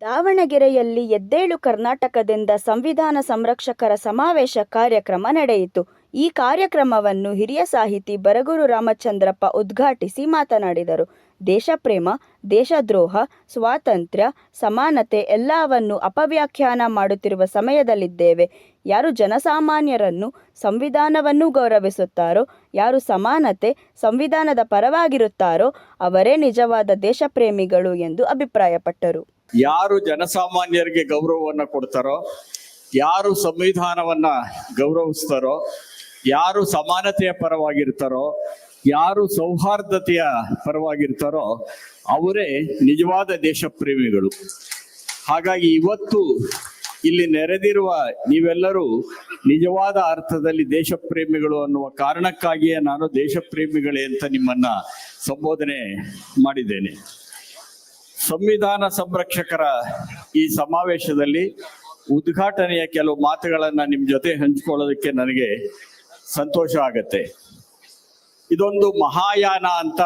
ದಾವಣಗೆರೆಯಲ್ಲಿ ಎದ್ದೇಳು ಕರ್ನಾಟಕದಿಂದ ಸಂವಿಧಾನ ಸಂರಕ್ಷಕರ ಸಮಾವೇಶ ಕಾರ್ಯಕ್ರಮ ನಡೆಯಿತು. ಈ ಕಾರ್ಯಕ್ರಮವನ್ನು ಹಿರಿಯ ಸಾಹಿತಿ ಬರಗೂರು ರಾಮಚಂದ್ರಪ್ಪ ಉದ್ಘಾಟಿಸಿ ಮಾತನಾಡಿದರು. ದೇಶಪ್ರೇಮ, ದೇಶದ್ರೋಹ, ಸ್ವಾತಂತ್ರ್ಯ, ಸಮಾನತೆ ಎಲ್ಲವನ್ನು ಅಪವ್ಯಾಖ್ಯಾನ ಮಾಡುತ್ತಿರುವ ಸಮಯದಲ್ಲಿದ್ದೇವೆ. ಯಾರು ಜನಸಾಮಾನ್ಯರನ್ನು ಸಂವಿಧಾನವನ್ನು ಗೌರವಿಸುತ್ತಾರೋ, ಯಾರು ಸಮಾನತೆ ಸಂವಿಧಾನದ ಪರವಾಗಿರುತ್ತಾರೋ, ಅವರೇ ನಿಜವಾದ ದೇಶಪ್ರೇಮಿಗಳು ಎಂದು ಅಭಿಪ್ರಾಯಪಟ್ಟರು. ಯಾರು ಜನಸಾಮಾನ್ಯರಿಗೆ ಗೌರವವನ್ನು ಕೊಡ್ತಾರೋ, ಯಾರು ಸಂವಿಧಾನವನ್ನ ಗೌರವಿಸ್ತಾರೋ, ಯಾರು ಸಮಾನತೆಯ ಪರವಾಗಿರ್ತಾರೋ, ಯಾರು ಸೌಹಾರ್ದತೆಯ ಪರವಾಗಿರ್ತಾರೋ, ಅವರೇ ನಿಜವಾದ ದೇಶಪ್ರೇಮಿಗಳು. ಹಾಗಾಗಿ ಇವತ್ತು ಇಲ್ಲಿ ನೆರೆದಿರುವ ನೀವೆಲ್ಲರೂ ನಿಜವಾದ ಅರ್ಥದಲ್ಲಿ ದೇಶಪ್ರೇಮಿಗಳು ಅನ್ನುವ ಕಾರಣಕ್ಕಾಗಿಯೇ ನಾನು ದೇಶಪ್ರೇಮಿಗಳೇ ಅಂತ ನಿಮ್ಮನ್ನ ಸಂಬೋಧನೆ ಮಾಡಿದ್ದೇನೆ. ಸಂವಿಧಾನ ಸಂರಕ್ಷಕರ ಈ ಸಮಾವೇಶದಲ್ಲಿ ಉದ್ಘಾಟನೆಯ ಕೆಲವು ಮಾತುಗಳನ್ನು ನಿಮ್ಮ ಜೊತೆ ಹಂಚಿಕೊಳ್ಳೋದಕ್ಕೆ ನನಗೆ ಸಂತೋಷ ಆಗತ್ತೆ. ಇದೊಂದು ಮಹಾಯಾನ ಅಂತ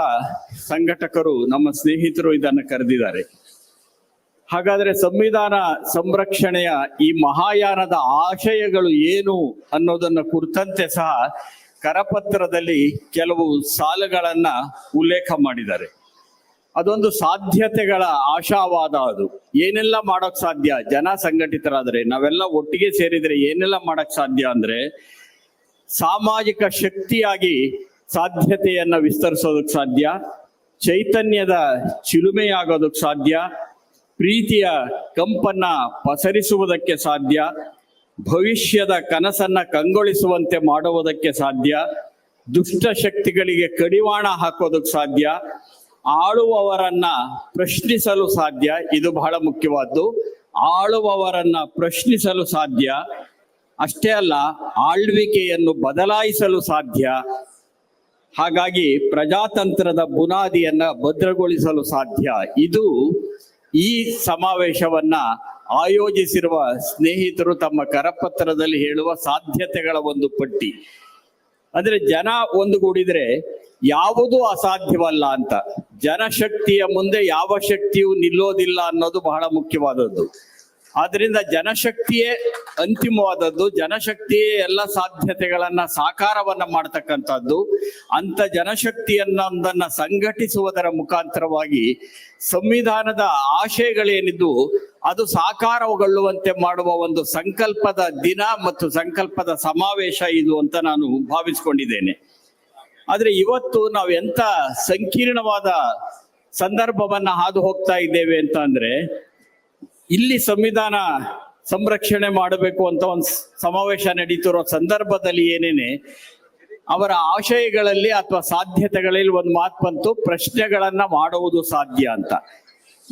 ಸಂಘಟಕರು, ನಮ್ಮ ಸ್ನೇಹಿತರು ಇದನ್ನು ಕರೆದಿದ್ದಾರೆ. ಹಾಗಾದರೆ ಸಂವಿಧಾನ ಸಂರಕ್ಷಣೆಯ ಈ ಮಹಾಯಾನದ ಆಶಯಗಳು ಏನು ಅನ್ನೋದನ್ನು ಕುರಿತಂತೆ ಸಹ ಕರಪತ್ರದಲ್ಲಿ ಕೆಲವು ಸಾಲುಗಳನ್ನು ಉಲ್ಲೇಖ ಮಾಡಿದ್ದಾರೆ. ಅದೊಂದು ಸಾಧ್ಯತೆಗಳ ಆಶಾವಾದ ಅದು. ಏನೆಲ್ಲ ಮಾಡಕ್ ಸಾಧ್ಯ? ಜನ ಸಂಘಟಿತರಾದ್ರೆ, ನಾವೆಲ್ಲ ಒಟ್ಟಿಗೆ ಸೇರಿದ್ರೆ ಏನೆಲ್ಲ ಮಾಡಕ್ ಸಾಧ್ಯ ಅಂದ್ರೆ, ಸಾಮಾಜಿಕ ಶಕ್ತಿಯಾಗಿ ಸಾಧ್ಯತೆಯನ್ನ ವಿಸ್ತರಿಸೋದಕ್ ಸಾಧ್ಯ, ಚೈತನ್ಯದ ಚಿಲುಮೆಯಾಗೋದಕ್ ಸಾಧ್ಯ, ಪ್ರೀತಿಯ ಕಂಪನ್ನ ಪಸರಿಸುವುದಕ್ಕೆ ಸಾಧ್ಯ, ಭವಿಷ್ಯದ ಕನಸನ್ನ ಕಂಗೊಳಿಸುವಂತೆ ಮಾಡುವುದಕ್ಕೆ ಸಾಧ್ಯ, ದುಷ್ಟ ಶಕ್ತಿಗಳಿಗೆ ಕಡಿವಾಣ ಹಾಕೋದಕ್ಕೆ ಸಾಧ್ಯ ಆಳುವವರನ್ನ ಪ್ರಶ್ನಿಸಲು ಸಾಧ್ಯ, ಇದು ಬಹಳ ಮುಖ್ಯವಾದ್ದು. ಆಳುವವರನ್ನ ಪ್ರಶ್ನಿಸಲು ಸಾಧ್ಯ, ಅಷ್ಟೇ ಅಲ್ಲ, ಆಳ್ವಿಕೆಯನ್ನು ಬದಲಾಯಿಸಲು ಸಾಧ್ಯ. ಹಾಗಾಗಿ ಪ್ರಜಾತಂತ್ರದ ಬುನಾದಿಯನ್ನ ಭದ್ರಗೊಳಿಸಲು ಸಾಧ್ಯ. ಇದು ಈ ಸಮಾವೇಶವನ್ನ ಆಯೋಜಿಸಿರುವ ಸ್ನೇಹಿತರು ತಮ್ಮ ಕರಪತ್ರದಲ್ಲಿ ಹೇಳುವ ಸಾಧ್ಯತೆಗಳ ಒಂದು ಪಟ್ಟಿ. ಅಂದ್ರೆ ಜನ ಒಂದುಗೂಡಿದ್ರೆ ಯಾವುದೂ ಅಸಾಧ್ಯವಲ್ಲ ಅಂತ. ಜನಶಕ್ತಿಯ ಮುಂದೆ ಯಾವ ಶಕ್ತಿಯೂ ನಿಲ್ಲೋದಿಲ್ಲ ಅನ್ನೋದು ಬಹಳ ಮುಖ್ಯವಾದದ್ದು. ಆದ್ರಿಂದ ಜನಶಕ್ತಿಯೇ ಅಂತಿಮವಾದದ್ದು. ಜನಶಕ್ತಿಯೇ ಎಲ್ಲ ಸಾಧ್ಯತೆಗಳನ್ನ ಸಾಕಾರವನ್ನ ಮಾಡ್ತಕ್ಕಂಥದ್ದು. ಅಂತ ಜನಶಕ್ತಿಯನ್ನೊಂದನ್ನ ಸಂಘಟಿಸುವುದರ ಮುಖಾಂತರವಾಗಿ ಸಂವಿಧಾನದ ಆಶಯಗಳೇನಿದ್ದು, ಅದು ಸಾಕಾರಗೊಳ್ಳುವಂತೆ ಮಾಡುವ ಒಂದು ಸಂಕಲ್ಪದ ದಿನ ಮತ್ತು ಸಂಕಲ್ಪದ ಸಮಾವೇಶ ಇದು ಅಂತ ನಾನು ಭಾವಿಸ್ಕೊಂಡಿದ್ದೇನೆ. ಆದ್ರೆ ಇವತ್ತು ನಾವು ಎಂತ ಸಂಕೀರ್ಣವಾದ ಸಂದರ್ಭವನ್ನ ಹಾದು ಹೋಗ್ತಾ ಇದ್ದೇವೆ ಅಂತ ಅಂದ್ರೆ ಇಲ್ಲಿ ಸಂವಿಧಾನ ಸಂರಕ್ಷಣೆ ಮಾಡಬೇಕು ಅಂತ ಒಂದು ಸಮಾವೇಶ ನಡೀತಿರೋ ಸಂದರ್ಭದಲ್ಲಿ ಏನೇನೆ ಅವರ ಆಶಯಗಳಲ್ಲಿ ಅಥವಾ ಸಾಧ್ಯತೆಗಳಲ್ಲಿ ಒಂದು ಮಾತು ಬಂತು, ಪ್ರಶ್ನೆಗಳನ್ನ ಮಾಡುವುದು ಸಾಧ್ಯ ಅಂತ.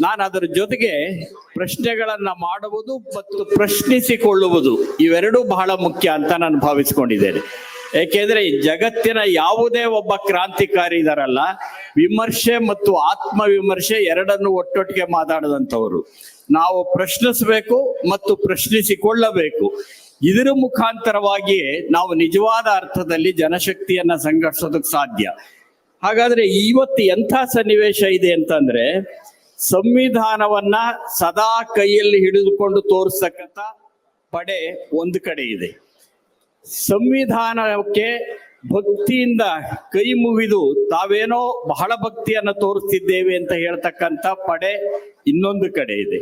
ನಾನು ಅದರ ಜೊತೆಗೆ ಪ್ರಶ್ನೆಗಳನ್ನ ಮಾಡುವುದು ಮತ್ತು ಪ್ರಶ್ನಿಸಿಕೊಳ್ಳುವುದು ಇವೆರಡೂ ಬಹಳ ಮುಖ್ಯ ಅಂತ ನಾನು ಭಾವಿಸ್ಕೊಂಡಿದ್ದೇನೆ. ಏಕೆಂದ್ರೆ ಜಗತ್ತಿನ ಯಾವುದೇ ಒಬ್ಬ ಕ್ರಾಂತಿಕಾರಿ ಇದಾರಲ್ಲ, ವಿಮರ್ಶೆ ಮತ್ತು ಆತ್ಮ ವಿಮರ್ಶೆ ಎರಡನ್ನು ಒಟ್ಟೊಟ್ಟಿಗೆ ಮಾತಾಡದಂಥವ್ರು. ನಾವು ಪ್ರಶ್ನಿಸಬೇಕು ಮತ್ತು ಪ್ರಶ್ನಿಸಿಕೊಳ್ಳಬೇಕು. ಇದರ ಮುಖಾಂತರವಾಗಿಯೇ ನಾವು ನಿಜವಾದ ಅರ್ಥದಲ್ಲಿ ಜನಶಕ್ತಿಯನ್ನ ಸಂಘಟಿಸೋದಕ್ಕೆ ಸಾಧ್ಯ. ಹಾಗಾದ್ರೆ ಇವತ್ತು ಎಂಥ ಸನ್ನಿವೇಶ ಇದೆ ಅಂತಂದ್ರೆ, ಸಂವಿಧಾನವನ್ನ ಸದಾ ಕೈಯಲ್ಲಿ ಹಿಡಿದುಕೊಂಡು ತೋರಿಸ್ತಕ್ಕಂಥ ಪಡೆ ಒಂದು ಕಡೆ ಇದೆ. ಸಂವಿಧಾನಕ್ಕೆ ಭಕ್ತಿಯಿಂದ ಕೈ ಮುಗಿದು ತಾವೇನೋ ಬಹಳ ಭಕ್ತಿಯನ್ನು ತೋರಿಸ್ತಿದ್ದೇವೆ ಅಂತ ಹೇಳ್ತಕ್ಕಂಥ ಪಡೆ ಇನ್ನೊಂದು ಕಡೆ ಇದೆ.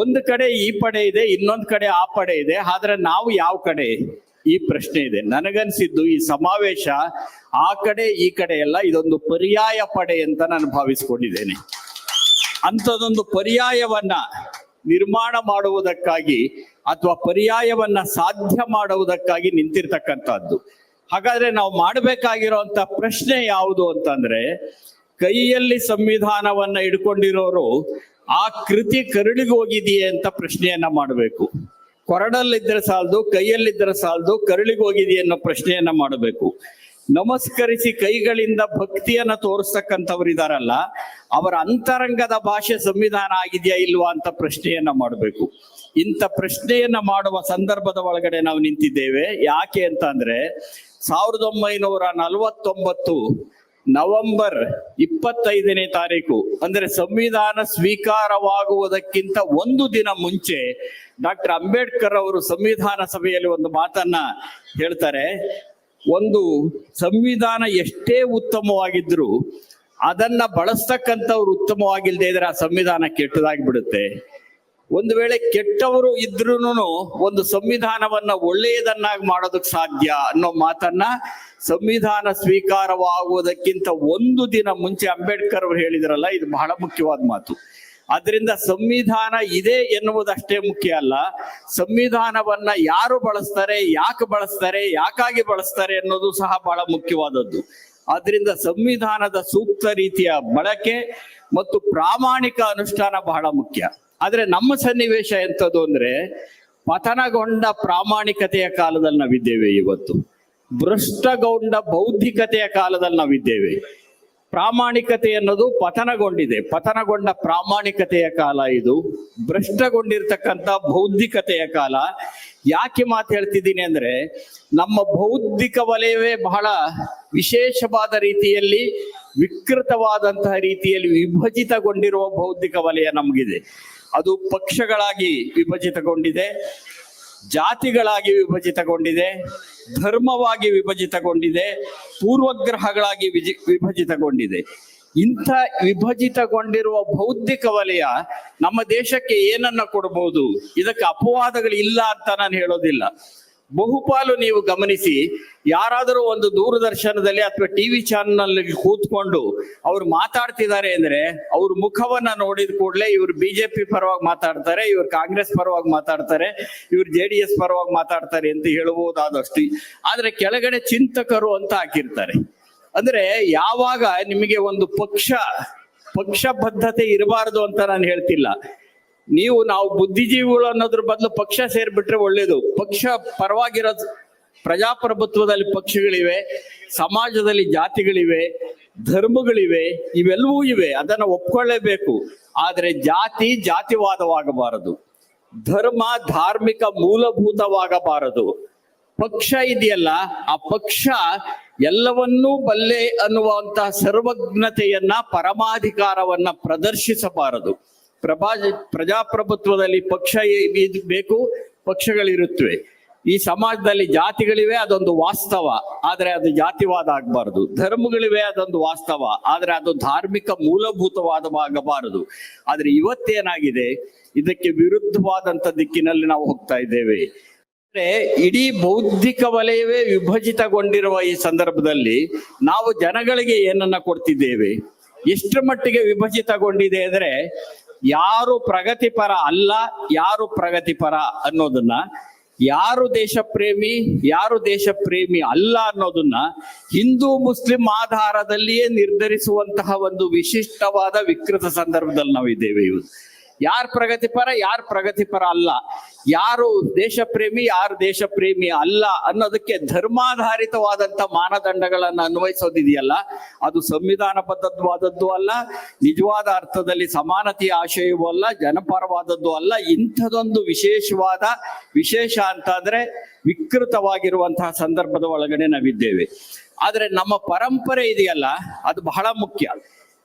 ಒಂದು ಕಡೆ ಈ ಪಡೆ ಇದೆ, ಇನ್ನೊಂದು ಕಡೆ ಆ ಪಡೆ ಇದೆ, ಆದ್ರೆ ನಾವು ಯಾವ ಕಡೆ? ಈ ಪ್ರಶ್ನೆ ಇದೆ. ನನಗನ್ಸಿದ್ದು ಈ ಸಮಾವೇಶ ಆ ಕಡೆ, ಈ ಕಡೆ ಎಲ್ಲ ಇದೊಂದು ಪರ್ಯಾಯ ಪಡೆ ಅಂತ ನಾನು ಭಾವಿಸ್ಕೊಂಡಿದ್ದೇನೆ. ಅಂಥದೊಂದು ಪರ್ಯಾಯವನ್ನ ನಿರ್ಮಾಣ ಮಾಡುವುದಕ್ಕಾಗಿ ಅಥವಾ ಪರ್ಯಾಯವನ್ನ ಸಾಧ್ಯ ಮಾಡುವುದಕ್ಕಾಗಿ ನಿಂತಿರ್ತಕ್ಕಂಥದ್ದು. ಹಾಗಾದ್ರೆ ನಾವು ಮಾಡಬೇಕಾಗಿರುವಂತ ಪ್ರಶ್ನೆ ಯಾವುದು ಅಂತಂದ್ರೆ, ಕೈಯಲ್ಲಿ ಸಂವಿಧಾನವನ್ನ ಇಟ್ಕೊಂಡಿರೋರು ಆ ಕೃತಿ ಕರಳಿಗೆ ಹೋಗಿದೆಯೇ ಅಂತ ಪ್ರಶ್ನೆಯನ್ನ ಮಾಡಬೇಕು. ಕೊರಡಲ್ಲಿದ್ದರೆ ಸಾಲದು ಕೈಯಲ್ಲಿದ್ದರೆ ಸಾಲದು, ಕರಳಿಗೆ ಹೋಗಿದೆಯೇ ಅನ್ನೋ ಪ್ರಶ್ನೆಯನ್ನ ಮಾಡಬೇಕು. ನಮಸ್ಕರಿಸಿ ಕೈಗಳಿಂದ ಭಕ್ತಿಯನ್ನ ತೋರಿಸ್ತಕ್ಕಂಥವ್ರು ಇದಾರಲ್ಲ ಅವರ ಅಂತರಂಗದ ಭಾಷೆ ಸಂವಿಧಾನ ಆಗಿದೆಯಾ ಇಲ್ವಾ ಅಂತ ಪ್ರಶ್ನೆಯನ್ನ ಮಾಡಬೇಕು. ಇಂಥ ಪ್ರಶ್ನೆಯನ್ನ ಮಾಡುವ ಸಂದರ್ಭದ ಒಳಗಡೆ ನಾವು ನಿಂತಿದ್ದೇವೆ. ಯಾಕೆ ಅಂತ ಅಂದ್ರೆ, ಸಾವಿರದ ಒಂಬೈನೂರ ನಲವತ್ತೊಂಬತ್ತು ನವೆಂಬರ್ ಇಪ್ಪತ್ತೈದನೇ ತಾರೀಕು, ಅಂದ್ರೆ ಸಂವಿಧಾನ ಸ್ವೀಕಾರವಾಗುವುದಕ್ಕಿಂತ ಒಂದು ದಿನ ಮುಂಚೆ ಡಾಕ್ಟರ್ ಅಂಬೇಡ್ಕರ್ ಅವರು ಸಂವಿಧಾನ ಸಭೆಯಲ್ಲಿ ಒಂದು ಮಾತನ್ನ ಹೇಳ್ತಾರೆ. ಒಂದು ಸಂವಿಧಾನ ಎಷ್ಟೇ ಉತ್ತಮವಾಗಿದ್ರು ಅದನ್ನ ಬಳಸ್ತಕ್ಕಂಥವ್ರು ಉತ್ತಮವಾಗಿಲ್ಲದೆ ಇದ್ರೆ ಆ ಸಂವಿಧಾನ ಕೆಟ್ಟದಾಗಿ ಬಿಡುತ್ತೆ ಒಂದು ವೇಳೆ ಕೆಟ್ಟವರು ಇದ್ರೂನು ಒಂದು ಸಂವಿಧಾನವನ್ನ ಒಳ್ಳೆಯದನ್ನಾಗಿ ಮಾಡೋದಕ್ಕೆ ಸಾಧ್ಯ ಅನ್ನೋ ಮಾತನ್ನ ಸಂವಿಧಾನ ಸ್ವೀಕಾರವಾಗುವುದಕ್ಕಿಂತ ಒಂದು ದಿನ ಮುಂಚೆ ಅಂಬೇಡ್ಕರ್ ಅವರು ಹೇಳಿದ್ರಲ್ಲ, ಇದು ಬಹಳ ಮುಖ್ಯವಾದ ಮಾತು. ಅದರಿಂದ ಸಂವಿಧಾನ ಇದೆ ಎನ್ನುವುದಷ್ಟೇ ಮುಖ್ಯ ಅಲ್ಲ, ಸಂವಿಧಾನವನ್ನ ಯಾರು ಬಳಸ್ತಾರೆ, ಯಾಕೆ ಬಳಸ್ತಾರೆ, ಯಾಕಾಗಿ ಬಳಸ್ತಾರೆ ಅನ್ನೋದು ಸಹ ಬಹಳ ಮುಖ್ಯವಾದದ್ದು. ಆದ್ರಿಂದ ಸಂವಿಧಾನದ ಸೂಕ್ತ ರೀತಿಯ ಬಳಕೆ ಮತ್ತು ಪ್ರಾಮಾಣಿಕ ಅನುಷ್ಠಾನ ಬಹಳ ಮುಖ್ಯ. ಆದ್ರೆ ನಮ್ಮ ಸನ್ನಿವೇಶ ಎಂಥದ್ದು ಅಂದ್ರೆ ಪತನಗೊಂಡ ಪ್ರಾಮಾಣಿಕತೆಯ ಕಾಲದಲ್ಲಿ ನಾವಿದ್ದೇವೆ ಇವತ್ತು. ಭ್ರಷ್ಟಗೊಂಡ ಬೌದ್ಧಿಕತೆಯ ಕಾಲದಲ್ಲಿ ನಾವಿದ್ದೇವೆ. ಪ್ರಾಮಾಣಿಕತೆ ಅನ್ನೋದು ಪತನಗೊಂಡಿದೆ. ಪತನಗೊಂಡ ಪ್ರಾಮಾಣಿಕತೆಯ ಕಾಲ ಇದು. ಭ್ರಷ್ಟಗೊಂಡಿರ್ತಕ್ಕಂಥ ಬೌದ್ಧಿಕತೆಯ ಕಾಲ. ಯಾಕೆ ಮಾತು ಹೇಳ್ತಿದ್ದೀನಿ ಅಂದ್ರೆ ನಮ್ಮ ಬೌದ್ಧಿಕ ವಲಯವೇ ಬಹಳ ವಿಶೇಷವಾದ ರೀತಿಯಲ್ಲಿ ವಿಕೃತವಾದಂತಹ ರೀತಿಯಲ್ಲಿ ವಿಭಜಿತಗೊಂಡಿರುವ ಬೌದ್ಧಿಕ ವಲಯ ನಮಗಿದೆ. ಅದು ಪಕ್ಷಗಳಾಗಿ ವಿಭಜಿತಗೊಂಡಿದೆ, ಜಾತಿಗಳಾಗಿ ವಿಭಜಿತಗೊಂಡಿದೆ, ಧರ್ಮವಾಗಿ ವಿಭಜಿತಗೊಂಡಿದೆ, ಪೂರ್ವಗ್ರಹಗಳಾಗಿ ವಿಭಜಿತಗೊಂಡಿದೆ. ಇಂಥ ವಿಭಜಿತಗೊಂಡಿರುವ ಬೌದ್ಧಿಕ ವಲಯ ನಮ್ಮ ದೇಶಕ್ಕೆ ಏನನ್ನ ಕೊಡಬಹುದು ಇದಕ್ಕೆ ಅಪವಾದಗಳು ಇಲ್ಲ ಅಂತ ನಾನು ಹೇಳೋದಿಲ್ಲ. ಬಹುಪಾಲು ನೀವು ಗಮನಿಸಿ, ಯಾರಾದರೂ ಒಂದು ದೂರದರ್ಶನದಲ್ಲಿ ಅಥವಾ ಟಿವಿ ಚಾನಲ್ ಕೂತ್ಕೊಂಡು ಅವ್ರು ಮಾತಾಡ್ತಿದ್ದಾರೆ ಅಂದ್ರೆ ಅವ್ರ ಮುಖವನ್ನ ನೋಡಿದ ಕೂಡಲೇ ಇವ್ರು ಬಿಜೆಪಿ ಪರವಾಗಿ ಮಾತಾಡ್ತಾರೆ, ಇವ್ರು ಕಾಂಗ್ರೆಸ್ ಪರವಾಗಿ ಮಾತಾಡ್ತಾರೆ, ಇವ್ರು ಜೆ ಡಿ ಎಸ್ ಪರವಾಗಿ ಮಾತಾಡ್ತಾರೆ ಅಂತ ಹೇಳಬಹುದಾದಷ್ಟು. ಆದ್ರೆ ಕೆಳಗಡೆ ಚಿಂತಕರು ಅಂತ ಹಾಕಿರ್ತಾರೆ. ಅಂದ್ರೆ ಯಾವಾಗ ನಿಮಗೆ ಒಂದು ಪಕ್ಷ ಪಕ್ಷ ಬದ್ಧತೆ ಇರಬಾರದು ಅಂತ ನಾನು ಹೇಳ್ತಿಲ್ಲ. ನೀವು ನಾವು ಬುದ್ಧಿಜೀವಿಗಳು ಅನ್ನೋದ್ರ ಬದಲು ಪಕ್ಷ ಸೇರ್ಬಿಟ್ರೆ ಒಳ್ಳೇದು. ಪಕ್ಷ ಪರವಾಗಿರೋ ಪ್ರಜಾಪ್ರಭುತ್ವದಲ್ಲಿ ಪಕ್ಷಗಳಿವೆ, ಸಮಾಜದಲ್ಲಿ ಜಾತಿಗಳಿವೆ, ಧರ್ಮಗಳಿವೆ, ಇವೆಲ್ಲವೂ ಇವೆ. ಅದನ್ನು ಒಪ್ಕೊಳ್ಳೇಬೇಕು. ಆದರೆ ಜಾತಿ ಜಾತಿವಾದವಾಗಬಾರದು. ಧರ್ಮ ಧಾರ್ಮಿಕ ಮೂಲಭೂತವಾಗಬಾರದು. ಪಕ್ಷ ಇದೆಯಲ್ಲ, ಆ ಪಕ್ಷ ಎಲ್ಲವನ್ನೂ ಬಲ್ಲೆ ಅನ್ನುವಂತಹ ಸರ್ವಜ್ಞತೆಯನ್ನ ಪರಮಾಧಿಕಾರವನ್ನ ಪ್ರದರ್ಶಿಸಬಾರದು. ಪ್ರಭಾ ಪ್ರಜಾಪ್ರಭುತ್ವದಲ್ಲಿ ಪಕ್ಷ ಬೇಕು, ಪಕ್ಷಗಳಿರುತ್ತವೆ. ಈ ಸಮಾಜದಲ್ಲಿ ಜಾತಿಗಳಿವೆ, ಅದೊಂದು ವಾಸ್ತವ. ಆದರೆ ಅದು ಜಾತಿವಾದ ಆಗಬಾರದು. ಧರ್ಮಗಳಿವೆ, ಅದೊಂದು ವಾಸ್ತವ. ಆದರೆ ಅದು ಧಾರ್ಮಿಕ ಮೂಲಭೂತವಾದವಾಗಬಾರದು. ಆದರೆ ಇವತ್ತೇನಾಗಿದೆ? ಇದಕ್ಕೆ ವಿರುದ್ಧವಾದಂತ ದಿಕ್ಕಿನಲ್ಲಿ ನಾವು ಹೋಗ್ತಾ ಇದ್ದೇವೆ. ಅಂದ್ರೆ ಇಡೀ ಬೌದ್ಧಿಕ ವಲಯವೇ ವಿಭಜಿತಗೊಂಡಿರುವ ಈ ಸಂದರ್ಭದಲ್ಲಿ ನಾವು ಜನಗಳಿಗೆ ಏನನ್ನ ಕೊಡ್ತಿದ್ದೇವೆ? ಎಷ್ಟರ ಮಟ್ಟಿಗೆ ವಿಭಜಿತಗೊಂಡಿದೆ ಅಂದ್ರೆ ಯಾರು ಪ್ರಗತಿಪರ ಅಲ್ಲ, ಯಾರು ಪ್ರಗತಿಪರ ಅನ್ನೋದನ್ನ, ಯಾರು ದೇಶ ಪ್ರೇಮಿ ಯಾರು ದೇಶ ಪ್ರೇಮಿ ಅಲ್ಲ ಅನ್ನೋದನ್ನ ಹಿಂದೂ ಮುಸ್ಲಿಂ ಆಧಾರದಲ್ಲಿಯೇ ನಿರ್ಧರಿಸುವಂತಹ ಒಂದು ವಿಶಿಷ್ಟವಾದ ವಿಕೃತ ಸಂದರ್ಭದಲ್ಲಿ ನಾವಿದ್ದೇವೆ ಇವತ್ತು ಯಾರು ಪ್ರಗತಿಪರ ಯಾರು ಪ್ರಗತಿಪರ ಅಲ್ಲ. ಯಾರು ದೇಶ ಪ್ರೇಮಿ ಯಾರು ದೇಶ ಪ್ರೇಮಿ ಅಲ್ಲ ಅನ್ನೋದಕ್ಕೆ ಧರ್ಮಾಧಾರಿತವಾದಂತ ಮಾನದಂಡಗಳನ್ನು ಅನ್ವಯಿಸೋದಿದೆಯಲ್ಲ. ಅದು ಸಂವಿಧಾನಬದ್ಧವಾದದ್ದು ಅಲ್ಲ, ನಿಜವಾದ ಅರ್ಥದಲ್ಲಿ ಸಮಾನತೆಯ ಆಶಯವೂ ಅಲ್ಲ, ಜನಪರವಾದದ್ದು ಅಲ್ಲ. ಇಂಥದೊಂದು ವಿಶೇಷವಾದ, ವಿಶೇಷ ಅಂತಾದ್ರೆ ವಿಕೃತವಾಗಿರುವಂತಹ ಸಂದರ್ಭದ ಒಳಗಡೆ ನಾವಿದ್ದೇವೆ. ಆದರೆ ನಮ್ಮ ಪರಂಪರೆ ಇದೆಯಲ್ಲ, ಅದು ಬಹಳ ಮುಖ್ಯ.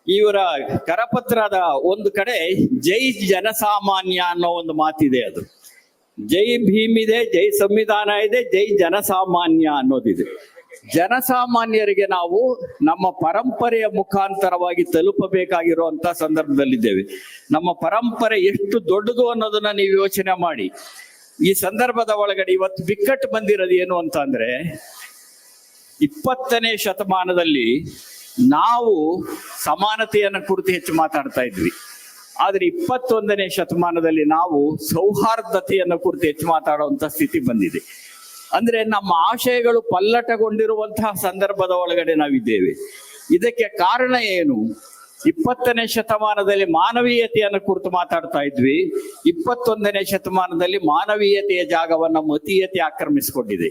ಇವರ ಕರಪತ್ರದ ಒಂದು ಕಡೆ ಜೈ ಜನಸಾಮಾನ್ಯ ಅನ್ನೋ ಒಂದು ಮಾತಿದೆ ಅದು. ಜೈ ಭೀಮ್ ಇದೆ, ಜೈ ಸಂವಿಧಾನ ಇದೆ, ಜೈ ಜನಸಾಮಾನ್ಯ ಅನ್ನೋದಿದೆ. ಜನಸಾಮಾನ್ಯರಿಗೆ ನಾವು ನಮ್ಮ ಪರಂಪರೆಯ ಮುಖಾಂತರವಾಗಿ ತಲುಪಬೇಕಾಗಿರುವಂತ ಸಂದರ್ಭದಲ್ಲಿದ್ದೇವೆ. ನಮ್ಮ ಪರಂಪರೆ ಎಷ್ಟು ದೊಡ್ಡದು ಅನ್ನೋದನ್ನ ನೀವು ಯೋಚನೆ ಮಾಡಿ. ಈ ಸಂದರ್ಭದ ಒಳಗಡೆ ಇವತ್ತು ಬಿಕ್ಕಟ್ಟು ಬಂದಿರೋದು ಏನು ಅಂತ ಅಂದ್ರೆ, ಇಪ್ಪತ್ತನೇ ಶತಮಾನದಲ್ಲಿ ನಾವು ಸಮಾನತೆಯನ್ನು ಕುರಿತು ಹೆಚ್ಚು ಮಾತಾಡ್ತಾ ಇದ್ವಿ. ಆದ್ರೆ ಇಪ್ಪತ್ತೊಂದನೇ ಶತಮಾನದಲ್ಲಿ ನಾವು ಸೌಹಾರ್ದತೆಯನ್ನು ಕುರಿತು ಹೆಚ್ಚು ಮಾತಾಡುವಂತ ಸ್ಥಿತಿ ಬಂದಿದೆ. ಅಂದ್ರೆ ನಮ್ಮ ಆಶಯಗಳು ಪಲ್ಲಟಗೊಂಡಿರುವಂತಹ ಸಂದರ್ಭದ ಒಳಗಡೆ ನಾವಿದ್ದೇವೆ. ಇದಕ್ಕೆ ಕಾರಣ ಏನು? ಇಪ್ಪತ್ತನೇ ಶತಮಾನದಲ್ಲಿ ಮಾನವೀಯತೆಯನ್ನು ಕುರಿತು ಮಾತಾಡ್ತಾ ಇದ್ವಿ. ಇಪ್ಪತ್ತೊಂದನೇ ಶತಮಾನದಲ್ಲಿ ಮಾನವೀಯತೆಯ ಜಾಗವನ್ನು ಮತೀಯತೆ ಆಕ್ರಮಿಸಿಕೊಂಡಿದೆ.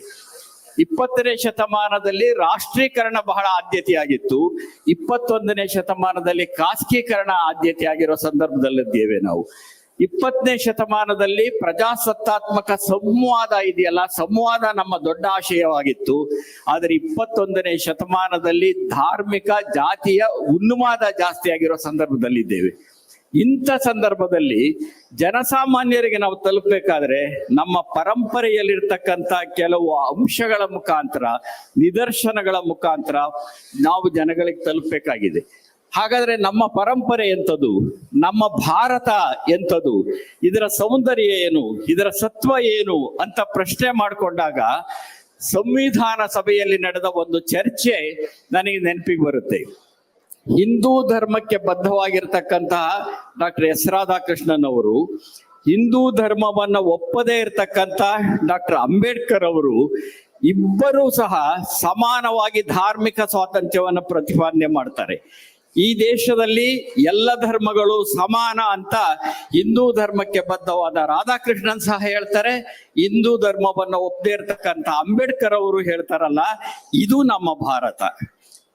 ಇಪ್ಪತ್ತನೇ ಶತಮಾನದಲ್ಲಿ ರಾಷ್ಟ್ರೀಕರಣ ಬಹಳ ಆದ್ಯತೆಯಾಗಿತ್ತು. ಇಪ್ಪತ್ತೊಂದನೇ ಶತಮಾನದಲ್ಲಿ ಖಾಸಗೀಕರಣ ಆದ್ಯತೆಯಾಗಿರೋ ಸಂದರ್ಭದಲ್ಲಿದ್ದೇವೆ ನಾವು. ಇಪ್ಪತ್ತನೇ ಶತಮಾನದಲ್ಲಿ ಪ್ರಜಾಸತ್ತಾತ್ಮಕ ಸಂವಾದ ಇದೆಯಲ್ಲ, ಸಂವಾದ ನಮ್ಮ ದೊಡ್ಡ ಆಶಯವಾಗಿತ್ತು. ಆದರೆ ಇಪ್ಪತ್ತೊಂದನೇ ಶತಮಾನದಲ್ಲಿ ಧಾರ್ಮಿಕ ಜಾತಿಯ ಉನ್ಮಾದ ಜಾಸ್ತಿ ಆಗಿರೋ ಸಂದರ್ಭದಲ್ಲಿದ್ದೇವೆ. ಇಂಥ ಸಂದರ್ಭದಲ್ಲಿ ಜನಸಾಮಾನ್ಯರಿಗೆ ನಾವು ತಲುಪಬೇಕಾದ್ರೆ ನಮ್ಮ ಪರಂಪರೆಯಲ್ಲಿರ್ತಕ್ಕಂಥ ಕೆಲವು ಅಂಶಗಳ ಮುಖಾಂತರ, ನಿದರ್ಶನಗಳ ಮುಖಾಂತರ ನಾವು ಜನಗಳಿಗೆ ತಲುಪಬೇಕಾಗಿದೆ. ಹಾಗಾದ್ರೆ ನಮ್ಮ ಪರಂಪರೆ ಎಂಥದ್ದು ನಮ್ಮ ಭಾರತ ಎಂಥದ್ದು ಇದರ ಸೌಂದರ್ಯ ಏನು? ಇದರ ಸತ್ವ ಏನು? ಅಂತ ಪ್ರಶ್ನೆ ಮಾಡಿಕೊಂಡಾಗ ಸಂವಿಧಾನ ಸಭೆಯಲ್ಲಿ ನಡೆದ ಒಂದು ಚರ್ಚೆ ನನಗೆ ನೆನಪಿಗೆ ಬರುತ್ತೆ. ಹಿಂದೂ ಧರ್ಮಕ್ಕೆ ಬದ್ಧವಾಗಿರ್ತಕ್ಕಂತಹ ಡಾಕ್ಟರ್ ಎಸ್ ರಾಧಾಕೃಷ್ಣನ್ ಅವರು, ಹಿಂದೂ ಧರ್ಮವನ್ನ ಒಪ್ಪದೇ ಇರತಕ್ಕಂತ ಡಾಕ್ಟರ್ ಅಂಬೇಡ್ಕರ್ ಅವರು ಇಬ್ಬರೂ ಸಹ ಸಮಾನವಾಗಿ ಧಾರ್ಮಿಕ ಸ್ವಾತಂತ್ರ್ಯವನ್ನು ಪ್ರತಿಪಾದನೆ ಮಾಡ್ತಾರೆ. ಈ ದೇಶದಲ್ಲಿ ಎಲ್ಲ ಧರ್ಮಗಳು ಸಮಾನ ಅಂತ ಹಿಂದೂ ಧರ್ಮಕ್ಕೆ ಬದ್ಧವಾದ ರಾಧಾಕೃಷ್ಣನ್ ಸಹ ಹೇಳ್ತಾರೆ. ಹಿಂದೂ ಧರ್ಮವನ್ನು ಒಪ್ಪದೇ ಇರತಕ್ಕಂತ ಅಂಬೇಡ್ಕರ್ ಅವರು ಹೇಳ್ತಾರಲ್ಲ, ಇದು ನಮ್ಮ ಭಾರತ.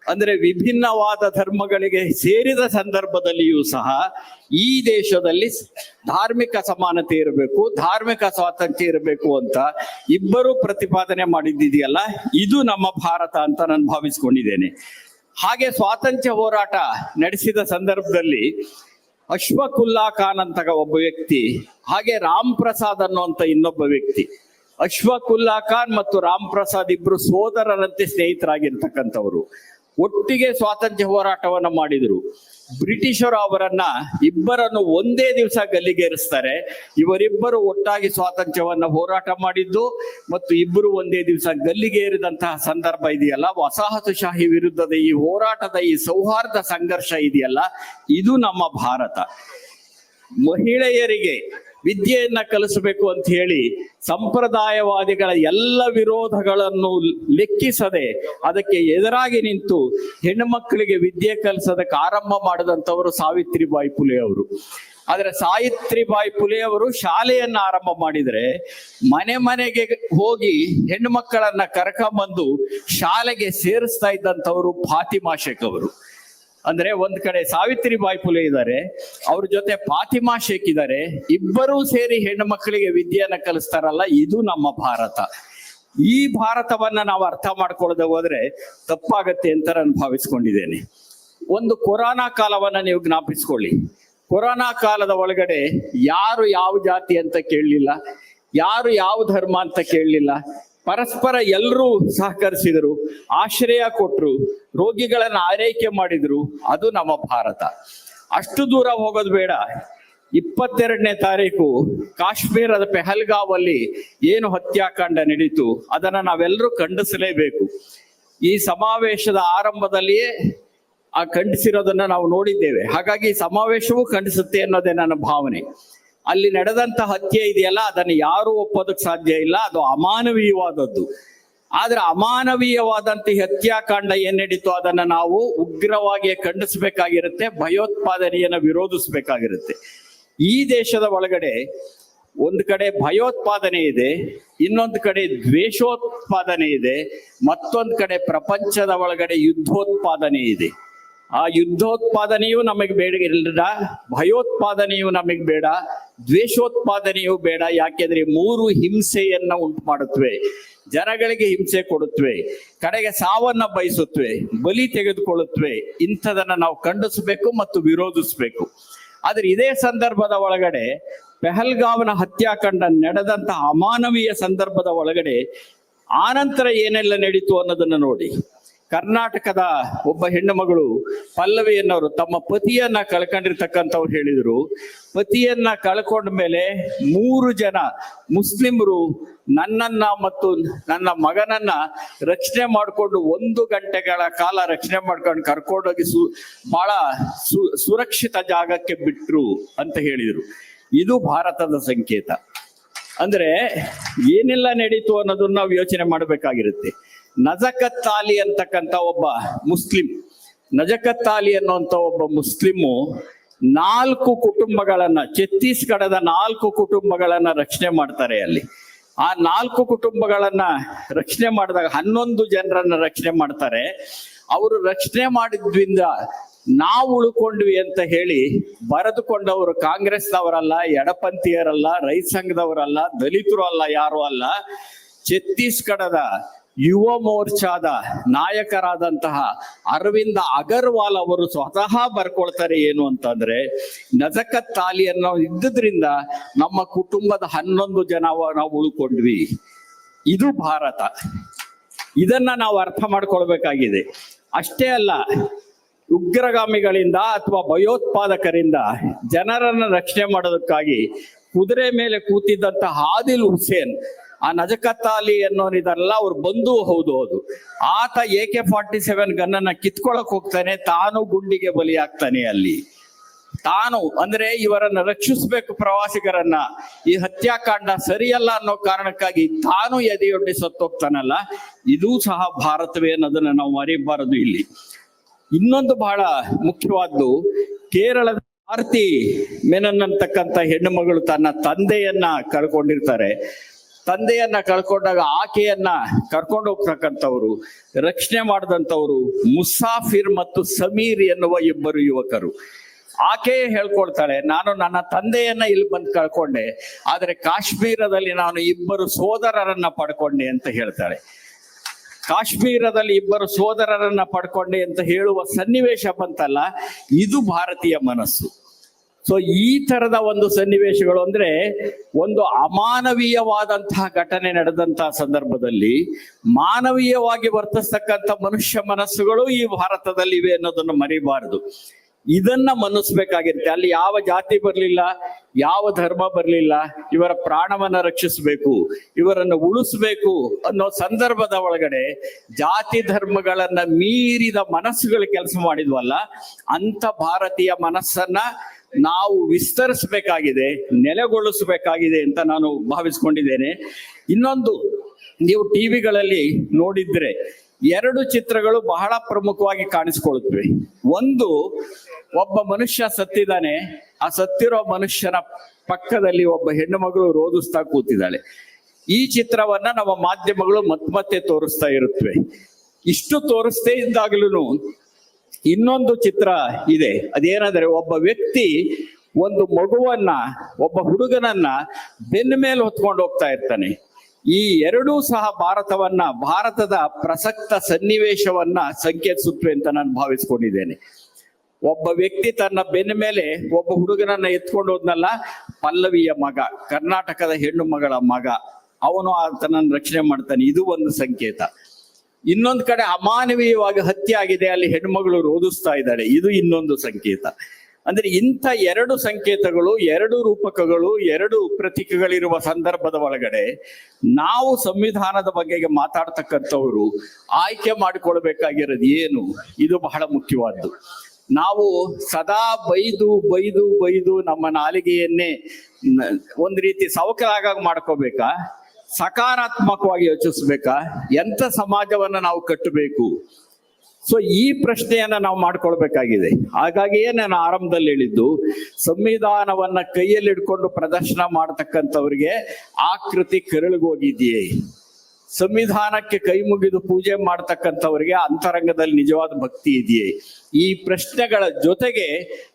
ಅಂದ್ರೆ ವಿಭಿನ್ನವಾದ ಧರ್ಮಗಳಿಗೆ ಸೇರಿದ ಸಂದರ್ಭದಲ್ಲಿಯೂ ಸಹ ಈ ದೇಶದಲ್ಲಿ ಧಾರ್ಮಿಕ ಸಮಾನತೆ ಇರಬೇಕು, ಧಾರ್ಮಿಕ ಸ್ವಾತಂತ್ರ್ಯ ಇರಬೇಕು ಅಂತ ಇಬ್ಬರು ಪ್ರತಿಪಾದನೆ ಮಾಡಿದ್ದಿದೆಯಲ್ಲ, ಇದು ನಮ್ಮ ಭಾರತ ಅಂತ ನಾನು ಭಾವಿಸ್ಕೊಂಡಿದ್ದೇನೆ. ಹಾಗೆ ಸ್ವಾತಂತ್ರ್ಯ ಹೋರಾಟ ನಡೆಸಿದ ಸಂದರ್ಭದಲ್ಲಿ ಅಶ್ವಕುಲ್ಲಾ ಖಾನ್ ಅಂತ ಒಬ್ಬ ವ್ಯಕ್ತಿ, ಹಾಗೆ ರಾಮ್ ಪ್ರಸಾದ್ ಅನ್ನುವಂತ ಇನ್ನೊಬ್ಬ ವ್ಯಕ್ತಿ ಅಶ್ವಕುಲ್ಲಾ ಖಾನ್ ಮತ್ತು ರಾಮ್ ಪ್ರಸಾದ್ ಇಬ್ರು ಸೋದರರಂತೆ ಸ್ನೇಹಿತರಾಗಿರ್ತಕ್ಕಂಥವ್ರು. ಒಟ್ಟಿಗೆ ಸ್ವಾತಂತ್ರ್ಯ ಹೋರಾಟವನ್ನ ಮಾಡಿದ್ರು. ಬ್ರಿಟಿಷರು ಅವರನ್ನ ಇಬ್ಬರನ್ನು ಒಂದೇ ದಿವಸ ಗಲ್ಲಿಗೇರಿಸ್ತಾರೆ. ಇವರಿಬ್ಬರು ಒಟ್ಟಾಗಿ ಸ್ವಾತಂತ್ರ್ಯವನ್ನ ಹೋರಾಟ ಮಾಡಿದ್ದು ಮತ್ತು ಇಬ್ಬರು ಒಂದೇ ದಿವಸ ಗಲ್ಲಿಗೇರಿದಂತಹ ಸಂದರ್ಭ ಇದೆಯಲ್ಲ. ವಸಾಹತುಶಾಹಿ ವಿರುದ್ಧದ ಈ ಹೋರಾಟದ ಈ ಸೌಹಾರ್ದ ಸಂಘರ್ಷ ಇದೆಯಲ್ಲ. ಇದು ನಮ್ಮ ಭಾರತ. ಮಹಿಳೆಯರಿಗೆ ವಿದ್ಯೆಯನ್ನ ಕಲಿಸಬೇಕು ಅಂತ ಹೇಳಿ ಸಂಪ್ರದಾಯವಾದಿಗಳ ಎಲ್ಲ ವಿರೋಧಗಳನ್ನು ಲೆಕ್ಕಿಸದೆ ಅದಕ್ಕೆ ಎದುರಾಗಿ ನಿಂತು ಹೆಣ್ಣು ಮಕ್ಕಳಿಗೆ ವಿದ್ಯೆ ಕಲಿಸೋದಕ್ಕೆ ಆರಂಭ ಮಾಡಿದಂಥವರು ಸಾವಿತ್ರಿಬಾಯಿ ಪುಲೆ ಅವರು. ಆದರೆ ಸಾವಿತ್ರಿಬಾಯಿ ಪುಲೆ ಅವರು ಶಾಲೆಯನ್ನ ಆರಂಭ ಮಾಡಿದರೆ ಮನೆ ಮನೆಗೆ ಹೋಗಿ ಹೆಣ್ಣು ಮಕ್ಕಳನ್ನ ಕರ್ಕೊಂಬಂದು ಶಾಲೆಗೆ ಸೇರಿಸ್ತಾ ಇದ್ದಂಥವರು ಫಾತಿಮಾ ಶೇಖ್ ಅವರು. ಅಂದ್ರೆ ಒಂದ್ ಕಡೆ ಸಾವಿತ್ರಿ ಬಾಯಿ ಪುಲೆ ಇದ್ದಾರೆ, ಅವ್ರ ಜೊತೆ ಫಾತಿಮಾ ಶೇಖ್ ಇದ್ದಾರೆ, ಇಬ್ಬರೂ ಸೇರಿ ಹೆಣ್ಣು ಮಕ್ಕಳಿಗೆ ವಿದ್ಯೆಯನ್ನ ಕಲಿಸ್ತಾರಲ್ಲ, ಇದು ನಮ್ಮ ಭಾರತ. ಈ ಭಾರತವನ್ನ ನಾವು ಅರ್ಥ ಮಾಡ್ಕೊಳ್ಳದೆ ಹೋದ್ರೆ ತಪ್ಪಾಗತ್ತೆ ಅಂತ ನಾನು ಭಾವಿಸ್ಕೊಂಡಿದ್ದೇನೆ. ಒಂದು ಕೊರೋನಾ ಕಾಲವನ್ನ ನೀವು ಜ್ಞಾಪಿಸ್ಕೊಳ್ಳಿ. ಕೊರೋನಾ ಕಾಲದ ಒಳಗಡೆ ಯಾರು ಯಾವ ಜಾತಿ ಅಂತ ಕೇಳಲಿಲ್ಲ, ಯಾರು ಯಾವ ಧರ್ಮ ಅಂತ ಕೇಳಲಿಲ್ಲ ಪರಸ್ಪರ ಎಲ್ಲರೂ ಸಹಕರಿಸಿದರು, ಆಶ್ರಯ ಕೊಟ್ಟರು ರೋಗಿಗಳನ್ನು ಆರೈಕೆ ಮಾಡಿದ್ರು, ಅದು ನಮ್ಮ ಭಾರತ. ಅಷ್ಟು ದೂರ ಹೋಗೋದು ಬೇಡ. ಇಪ್ಪತ್ತೆರಡನೇ ತಾರೀಕು ಕಾಶ್ಮೀರದ ಪೆಹಲ್ಗಾವಲ್ಲಿ ಏನು ಹತ್ಯಾಕಾಂಡ ನಡೀತು, ಅದನ್ನ ನಾವೆಲ್ಲರೂ ಖಂಡಿಸಲೇಬೇಕು. ಈ ಸಮಾವೇಶದ ಆರಂಭದಲ್ಲಿಯೇ ಆ ಖಂಡಿಸಿರೋದನ್ನ ನಾವು ನೋಡಿದ್ದೇವೆ. ಹಾಗಾಗಿ ಸಮಾವೇಶವೂ ಖಂಡಿಸುತ್ತೆ ಅನ್ನೋದೇ ನನ್ನ ಭಾವನೆ. ಅಲ್ಲಿ ನಡೆದಂತ ಹತ್ಯೆ ಇದೆಯಲ್ಲ, ಅದನ್ನು ಯಾರು ಒಪ್ಪೋದಕ್ಕೆ ಸಾಧ್ಯ ಇಲ್ಲ. ಅದು ಅಮಾನವೀಯವಾದದ್ದು. ಆದ್ರೆ ಅಮಾನವೀಯವಾದಂತ ಹತ್ಯಾಕಾಂಡ ಏನ್ ನಡೀತು ಅದನ್ನ ನಾವು ಉಗ್ರವಾಗಿ ಖಂಡಿಸಬೇಕಾಗಿರುತ್ತೆ, ಭಯೋತ್ಪಾದನೆಯನ್ನು ವಿರೋಧಿಸಬೇಕಾಗಿರುತ್ತೆ. ಈ ದೇಶದ ಒಳಗಡೆ ಒಂದು ಕಡೆ ಭಯೋತ್ಪಾದನೆ ಇದೆ, ಇನ್ನೊಂದು ಕಡೆ ದ್ವೇಷೋತ್ಪಾದನೆ ಇದೆ, ಮತ್ತೊಂದು ಕಡೆ ಪ್ರಪಂಚದ ಒಳಗಡೆ ಯುದ್ಧೋತ್ಪಾದನೆ ಇದೆ. ಆ ಯುದ್ಧೋತ್ಪಾದನೆಯು ನಮಗೆ ಬೇಡ ಇರಲಿಲ್ಲ ಭಯೋತ್ಪಾದನೆಯೂ ನಮಗೆ ಬೇಡ. ದ್ವೇಷೋತ್ಪಾದನೆಯೂ ಬೇಡ. ಯಾಕೆಂದ್ರೆ ಮೂರು ಹಿಂಸೆಯನ್ನ ಉಂಟು ಮಾಡುತ್ತವೆ ಜನಗಳಿಗೆ ಹಿಂಸೆ ಕೊಡುತ್ತವೆ. ಕಡೆಗೆ ಸಾವನ್ನ ಬಯಸುತ್ತವೆ. ಬಲಿ ತೆಗೆದುಕೊಳ್ಳುತ್ತವೆ. ಇಂಥದನ್ನ ನಾವು ಖಂಡಿಸಬೇಕು ಮತ್ತು ವಿರೋಧಿಸಬೇಕು. ಆದ್ರೆ ಇದೇ ಸಂದರ್ಭದ ಒಳಗಡೆ ಪೆಹಲ್ಗಾವ್ನ ಹತ್ಯಾಕಾಂಡ ನಡೆದಂತಹ ಅಮಾನವೀಯ ಸಂದರ್ಭದ ಒಳಗಡೆ ಆನಂತರ ಏನೆಲ್ಲ ನಡೀತು ಅನ್ನೋದನ್ನ ನೋಡಿ. ಕರ್ನಾಟಕದ ಒಬ್ಬ ಹೆಣ್ಣು ಮಗಳು ಪಲ್ಲವಿ ಅನ್ನೋರು ತಮ್ಮ ಪತಿಯನ್ನ ಕಳ್ಕೊಂಡಿರ್ತಕ್ಕಂಥವ್ರು ಹೇಳಿದ್ರು. ಪತಿಯನ್ನ ಕಳ್ಕೊಂಡ ಮೇಲೆ ಮೂರು ಜನ ಮುಸ್ಲಿಮರು ನನ್ನನ್ನ ಮತ್ತು ನನ್ನ ಮಗನನ್ನ ರಕ್ಷಣೆ ಮಾಡಿಕೊಂಡು ಒಂದು ಗಂಟೆಗಳ ಕಾಲ ರಕ್ಷಣೆ ಮಾಡ್ಕೊಂಡು ಕರ್ಕೊಂಡೋಗಿ ಸು ಬಹಳ ಸುರಕ್ಷಿತ ಜಾಗಕ್ಕೆ ಬಿಟ್ರು ಅಂತ ಹೇಳಿದರು. ಇದು ಭಾರತದ ಸಂಕೇತ. ಅಂದ್ರೆ ಏನೆಲ್ಲ ನಡೀತು ಅನ್ನೋದನ್ನ ನಾವು ಯೋಚನೆ ಮಾಡಬೇಕಾಗಿರುತ್ತೆ. ನಜಕತ್ ಅಲಿ ಅಂತಕ್ಕಂಥ ಒಬ್ಬ ಮುಸ್ಲಿಂ. ನಜಕತ್ ಅಲಿ ಅನ್ನುವಂಥ ಒಬ್ಬ ಮುಸ್ಲಿಮು ನಾಲ್ಕು ಕುಟುಂಬಗಳನ್ನ, ಛತ್ತೀಸ್ಗಢದ ನಾಲ್ಕು ಕುಟುಂಬಗಳನ್ನ ರಕ್ಷಣೆ ಮಾಡ್ತಾರೆ ಅಲ್ಲಿ. ಆ ನಾಲ್ಕು ಕುಟುಂಬಗಳನ್ನ ರಕ್ಷಣೆ ಮಾಡಿದಾಗ ಹನ್ನೊಂದು ಜನರನ್ನ ರಕ್ಷಣೆ ಮಾಡ್ತಾರೆ. ಅವರು ರಕ್ಷಣೆ ಮಾಡಿದ್ರಿಂದ ನಾವು ಉಳ್ಕೊಂಡ್ವಿ ಅಂತ ಹೇಳಿ ಬರೆದುಕೊಂಡವರು ಕಾಂಗ್ರೆಸ್ನವರಲ್ಲ, ಎಡಪಂಥೀಯರಲ್ಲ, ರೈತ ಸಂಘದವರಲ್ಲ, ದಲಿತರು ಅಲ್ಲ, ಯಾರು ಅಲ್ಲ, ಛತ್ತೀಸ್ಗಢದ ಯುವ ಮೋರ್ಚಾದ ನಾಯಕರಾದಂತಹ ಅರವಿಂದ ಅಗರ್ವಾಲ್ ಅವರು ಸ್ವತಃ ಬರ್ಕೊಳ್ತಾರೆ ಏನು ಅಂತಂದ್ರೆ ನಜಕತ್ ತಾಲಿ ಅನ್ನೋ ಇದ್ದುದ್ರಿಂದ ನಮ್ಮ ಕುಟುಂಬದ ಹನ್ನೊಂದು ಜನ ನಾವು ಉಳ್ಕೊಂಡ್ವಿ. ಇದು ಭಾರತ. ಇದನ್ನ ನಾವು ಅರ್ಥ ಮಾಡ್ಕೊಳ್ಬೇಕಾಗಿದೆ. ಅಷ್ಟೇ ಅಲ್ಲ, ಉಗ್ರಗಾಮಿಗಳಿಂದ ಅಥವಾ ಭಯೋತ್ಪಾದಕರಿಂದ ಜನರನ್ನು ರಕ್ಷಣೆ ಮಾಡೋದಕ್ಕಾಗಿ ಕುದುರೆ ಮೇಲೆ ಕೂತಿದ್ದಂತಹ ಆದಿಲ್ ಹುಸೇನ್ ಆ ನಜಕತ್ತಾಲಿ ಅನ್ನೋನಿದಾರಲ್ಲ ಅವ್ರು ಬಂದು ಹೌದು ಹೌದು. ಆತ ಎ ಕೆ ಫಾರ್ಟಿ ಸೆವೆನ್ ಗನ್ನನ್ನ ಕಿತ್ಕೊಳಕ್ ಹೋಗ್ತಾನೆ? ತಾನು ಗುಂಡಿಗೆ ಬಲಿಯಾಗ್ತಾನೆ ಅಲ್ಲಿ. ತಾನು, ಅಂದ್ರೆ ಇವರನ್ನ ರಕ್ಷಿಸ್ಬೇಕು ಪ್ರವಾಸಿಗರನ್ನ. ಈ ಹತ್ಯಾಕಾಂಡ ಸರಿಯಲ್ಲ ಅನ್ನೋ ಕಾರಣಕ್ಕಾಗಿ ತಾನು ಎದೆಯೊಡ್ಡಿ ಸತ್ತೋಗ್ತಾನಲ್ಲ? ಇದೂ ಸಹ ಭಾರತವೇ ಅನ್ನೋದನ್ನ ನಾವು ಮರೆಯಬಾರದು ಇಲ್ಲಿ. ಇನ್ನೊಂದು ಬಹಳ ಮುಖ್ಯವಾದ್ದು, ಕೇರಳದ ಆರ್ತಿ ಮೆನನ್ ಅಂತಕ್ಕಂಥ ಹೆಣ್ಣು ಮಗಳು ತನ್ನ ತಂದೆಯನ್ನ ಕಳ್ಕೊಂಡಿರ್ತಾರೆ ತಂದೆಯನ್ನ ಕಳ್ಕೊಂಡಾಗ ಆಕೆಯನ್ನ ಕರ್ಕೊಂಡು ಹೋಗ್ತಕ್ಕಂಥವ್ರು, ರಕ್ಷಣೆ ಮಾಡಿದಂಥವ್ರು ಮುಸಾಫಿರ್ ಮತ್ತು ಸಮೀರ್ ಎನ್ನುವ ಇಬ್ಬರು ಯುವಕರು. ಆಕೆಯೇ ಹೇಳ್ಕೊಳ್ತಾಳೆ, ನಾನು ನನ್ನ ತಂದೆಯನ್ನ ಇಲ್ಲಿ ಬಂದು ಕಳ್ಕೊಂಡೆ, ಆದರೆ ಕಾಶ್ಮೀರದಲ್ಲಿ ನಾನು ಇಬ್ಬರು ಸೋದರರನ್ನ ಪಡ್ಕೊಂಡೆ ಅಂತ ಹೇಳ್ತಾಳೆ. ಕಾಶ್ಮೀರದಲ್ಲಿ ಇಬ್ಬರು ಸೋದರರನ್ನ ಪಡ್ಕೊಂಡೆ ಅಂತ ಹೇಳುವ ಸನ್ನಿವೇಶ ಬಂತಲ್ಲ, ಇದು ಭಾರತೀಯ ಮನಸ್ಸು. ಸೊ ಈ ತರದ ಒಂದು ಸನ್ನಿವೇಶಗಳು ಅಂದ್ರೆ ಒಂದು ಅಮಾನವೀಯವಾದಂತಹ ಘಟನೆ ನಡೆದಂತಹ ಸಂದರ್ಭದಲ್ಲಿ ಮಾನವೀಯವಾಗಿ ವರ್ತಿಸ್ತಕ್ಕಂಥ ಮನುಷ್ಯ ಮನಸ್ಸುಗಳು ಈ ಭಾರತದಲ್ಲಿ ಇವೆ ಅನ್ನೋದನ್ನು ಮರಿಬಾರದು. ಇದನ್ನ ಮನ್ನಿಸ್ಬೇಕಾಗಿರುತ್ತೆ. ಅಲ್ಲಿ ಯಾವ ಜಾತಿ ಬರಲಿಲ್ಲ, ಯಾವ ಧರ್ಮ ಬರಲಿಲ್ಲ, ಇವರ ಪ್ರಾಣವನ್ನ ರಕ್ಷಿಸಬೇಕು, ಇವರನ್ನು ಉಳಿಸ್ಬೇಕು ಅನ್ನೋ ಸಂದರ್ಭದ ಒಳಗಡೆ ಜಾತಿ ಧರ್ಮಗಳನ್ನ ಮೀರಿದ ಮನಸ್ಸುಗಳು ಕೆಲಸ ಮಾಡಿದ್ವಲ್ಲ ಅಂತ ಭಾರತೀಯ ಮನಸ್ಸನ್ನ ನಾವು ವಿಸ್ತರಿಸಬೇಕಾಗಿದೆ, ನೆಲೆಗೊಳಿಸಬೇಕಾಗಿದೆ ಅಂತ ನಾನು ಭಾವಿಸ್ಕೊಂಡಿದ್ದೇನೆ. ಇನ್ನೊಂದು, ನೀವು ಟಿವಿಗಳಲ್ಲಿ ನೋಡಿದ್ರೆ ಎರಡು ಚಿತ್ರಗಳು ಬಹಳ ಪ್ರಮುಖವಾಗಿ ಕಾಣಿಸ್ಕೊಳ್ಳುತ್ತವೆ. ಒಂದು, ಒಬ್ಬ ಮನುಷ್ಯ ಸತ್ತಿದ್ದಾನೆ, ಆ ಸತ್ತಿರೋ ಮನುಷ್ಯನ ಪಕ್ಕದಲ್ಲಿ ಒಬ್ಬ ಹೆಣ್ಣು ಮಗಳು ರೋಧಿಸ್ತಾ ಕೂತಿದ್ದಾಳೆ. ಈ ಚಿತ್ರವನ್ನ ನಮ್ಮ ಮಾಧ್ಯಮಗಳು ಮತ್ತೆ ಮತ್ತೆ ತೋರಿಸ್ತಾ ಇರುತ್ತವೆ. ಇಷ್ಟು ತೋರಿಸ್ತೇ ಇದ್ದಾಗಲೂ ಇನ್ನೊಂದು ಚಿತ್ರ ಇದೆ. ಅದೇನಂದ್ರೆ ಒಬ್ಬ ವ್ಯಕ್ತಿ ಒಂದು ಮಗುವನ್ನ, ಒಬ್ಬ ಹುಡುಗನನ್ನ ಬೆನ್ನ ಮೇಲೆ ಹೊತ್ಕೊಂಡು ಹೋಗ್ತಾ ಇರ್ತಾನೆ. ಈ ಎರಡೂ ಸಹ ಭಾರತವನ್ನ, ಭಾರತದ ಪ್ರಸಕ್ತ ಸನ್ನಿವೇಶವನ್ನ ಸಂಕೇತಿಸುತ್ತವೆ ಅಂತ ನಾನು ಭಾವಿಸ್ಕೊಂಡಿದ್ದೇನೆ. ಒಬ್ಬ ವ್ಯಕ್ತಿ ತನ್ನ ಬೆನ್ನ ಮೇಲೆ ಒಬ್ಬ ಹುಡುಗನನ್ನ ಎತ್ಕೊಂಡು ಹೋದ್ನಲ್ಲ, ಪಲ್ಲವಿಯ ಮಗ, ಕರ್ನಾಟಕದ ಹೆಣ್ಣು ಮಗಳ ಮಗ. ಅವನು ಆತನನ್ನು ರಕ್ಷಣೆ ಮಾಡ್ತಾನೆ. ಇದು ಒಂದು ಸಂಕೇತ. ಇನ್ನೊಂದು ಕಡೆ ಅಮಾನವೀಯವಾಗಿ ಹತ್ಯೆ ಆಗಿದೆ, ಅಲ್ಲಿ ಹೆಣ್ಮಗಳು ರೋಧಿಸ್ತಾ ಇದ್ದಾರೆ. ಇದು ಇನ್ನೊಂದು ಸಂಕೇತ. ಅಂದ್ರೆ ಇಂಥ ಎರಡು ಸಂಕೇತಗಳು, ಎರಡು ರೂಪಕಗಳು, ಎರಡು ಪ್ರತೀಕಗಳಿರುವ ಸಂದರ್ಭದ ಒಳಗಡೆ ನಾವು ಸಂವಿಧಾನದ ಬಗ್ಗೆಗೆ ಮಾತಾಡ್ತಕ್ಕಂಥವ್ರು ಆಯ್ಕೆ ಮಾಡಿಕೊಳ್ಬೇಕಾಗಿರೋದು ಏನು? ಇದು ಬಹಳ ಮುಖ್ಯವಾದ್ದು. ನಾವು ಸದಾ ಬೈದು ಬೈದು ಬೈದು ನಮ್ಮ ನಾಲಿಗೆಯನ್ನೇ ಒಂದು ರೀತಿ ಸವಕಲಾಗ ಮಾಡ್ಕೋಬೇಕಾ? ಸಕಾರಾತ್ಮಕವಾಗಿ ಯೋಚಿಸ್ಬೇಕಾ? ಎಂಥ ಸಮಾಜವನ್ನ ನಾವು ಕಟ್ಟಬೇಕು? ಸೊ ಈ ಪ್ರಶ್ನೆಯನ್ನ ನಾವು ಮಾಡ್ಕೊಳ್ಬೇಕಾಗಿದೆ. ಹಾಗಾಗಿಯೇ ನಾನು ಆರಂಭದಲ್ಲಿ ಹೇಳಿದ್ದು, ಸಂವಿಧಾನವನ್ನ ಕೈಯಲ್ಲಿ ಇಟ್ಕೊಂಡು ಪ್ರದರ್ಶನ ಮಾಡತಕ್ಕಂಥವ್ರಿಗೆ ಆಕೃತಿ ಕೆರಳಿಗೋಗಿದೆಯೇ ಸಂವಿಧಾನಕ್ಕೆ ಕೈ ಮುಗಿದು ಪೂಜೆ ಮಾಡ್ತಕ್ಕಂಥವ್ರಿಗೆ ಅಂತರಂಗದಲ್ಲಿ ನಿಜವಾದ ಭಕ್ತಿ ಇದೆಯೇ? ಈ ಪ್ರಶ್ನೆಗಳ ಜೊತೆಗೆ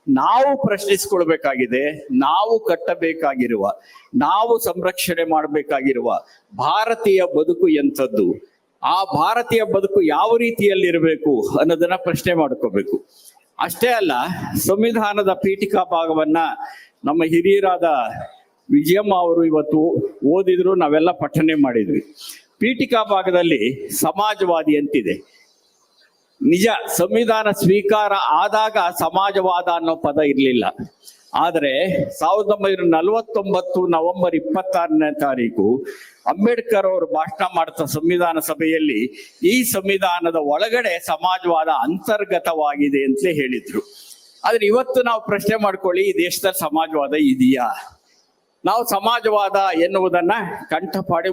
ನಾವು ಪ್ರಶ್ನಿಸ್ಕೊಳ್ಬೇಕಾಗಿದೆ, ನಾವು ಕಟ್ಟಬೇಕಾಗಿರುವ, ನಾವು ಸಂರಕ್ಷಣೆ ಮಾಡಬೇಕಾಗಿರುವ ಭಾರತೀಯ ಬದುಕು ಎಂಥದ್ದು? ಆ ಭಾರತೀಯ ಬದುಕು ಯಾವ ರೀತಿಯಲ್ಲಿರಬೇಕು ಅನ್ನೋದನ್ನ ಪ್ರಶ್ನೆ ಮಾಡ್ಕೋಬೇಕು. ಅಷ್ಟೇ ಅಲ್ಲ, ಸಂವಿಧಾನದ ಪೀಠಿಕಾ ಭಾಗವನ್ನ ನಮ್ಮ ಹಿರಿಯರಾದ ವಿಜಯಮ್ಮ ಅವರು ಇವತ್ತು ಓದಿದ್ರು, ನಾವೆಲ್ಲ ಪಠನೆ ಮಾಡಿದ್ವಿ. ಪೀಠಿಕಾ ಭಾಗದಲ್ಲಿ ಸಮಾಜವಾದಿ ಅಂತಿದೆ. ನಿಜ, ಸಂವಿಧಾನ ಸ್ವೀಕಾರ ಆದಾಗ ಸಮಾಜವಾದ ಅನ್ನೋ ಪದ ಇರಲಿಲ್ಲ. ಆದರೆ ಸಾವಿರದ ಒಂಬೈನೂರ ನಲವತ್ತೊಂಬತ್ತು ನವೆಂಬರ್ ಇಪ್ಪತ್ತಾರನೇ ತಾರೀಕು ಅಂಬೇಡ್ಕರ್ ಅವರು ಭಾಷಣ ಮಾಡ್ತಾ ಸಂವಿಧಾನ ಸಭೆಯಲ್ಲಿ ಈ ಸಂವಿಧಾನದ ಒಳಗಡೆ ಸಮಾಜವಾದ ಅಂತರ್ಗತವಾಗಿದೆ ಅಂತಲೇ ಹೇಳಿದ್ರು. ಆದ್ರೆ ಇವತ್ತು ನಾವು ಪ್ರಶ್ನೆ ಮಾಡ್ಕೊಳ್ಳಿ, ಈ ದೇಶದಲ್ಲಿ ಸಮಾಜವಾದ ಇದೆಯಾ? ನಾವು ಸಮಾಜವಾದ ಎನ್ನುವುದನ್ನ ಕಂಠಪಾಡಿ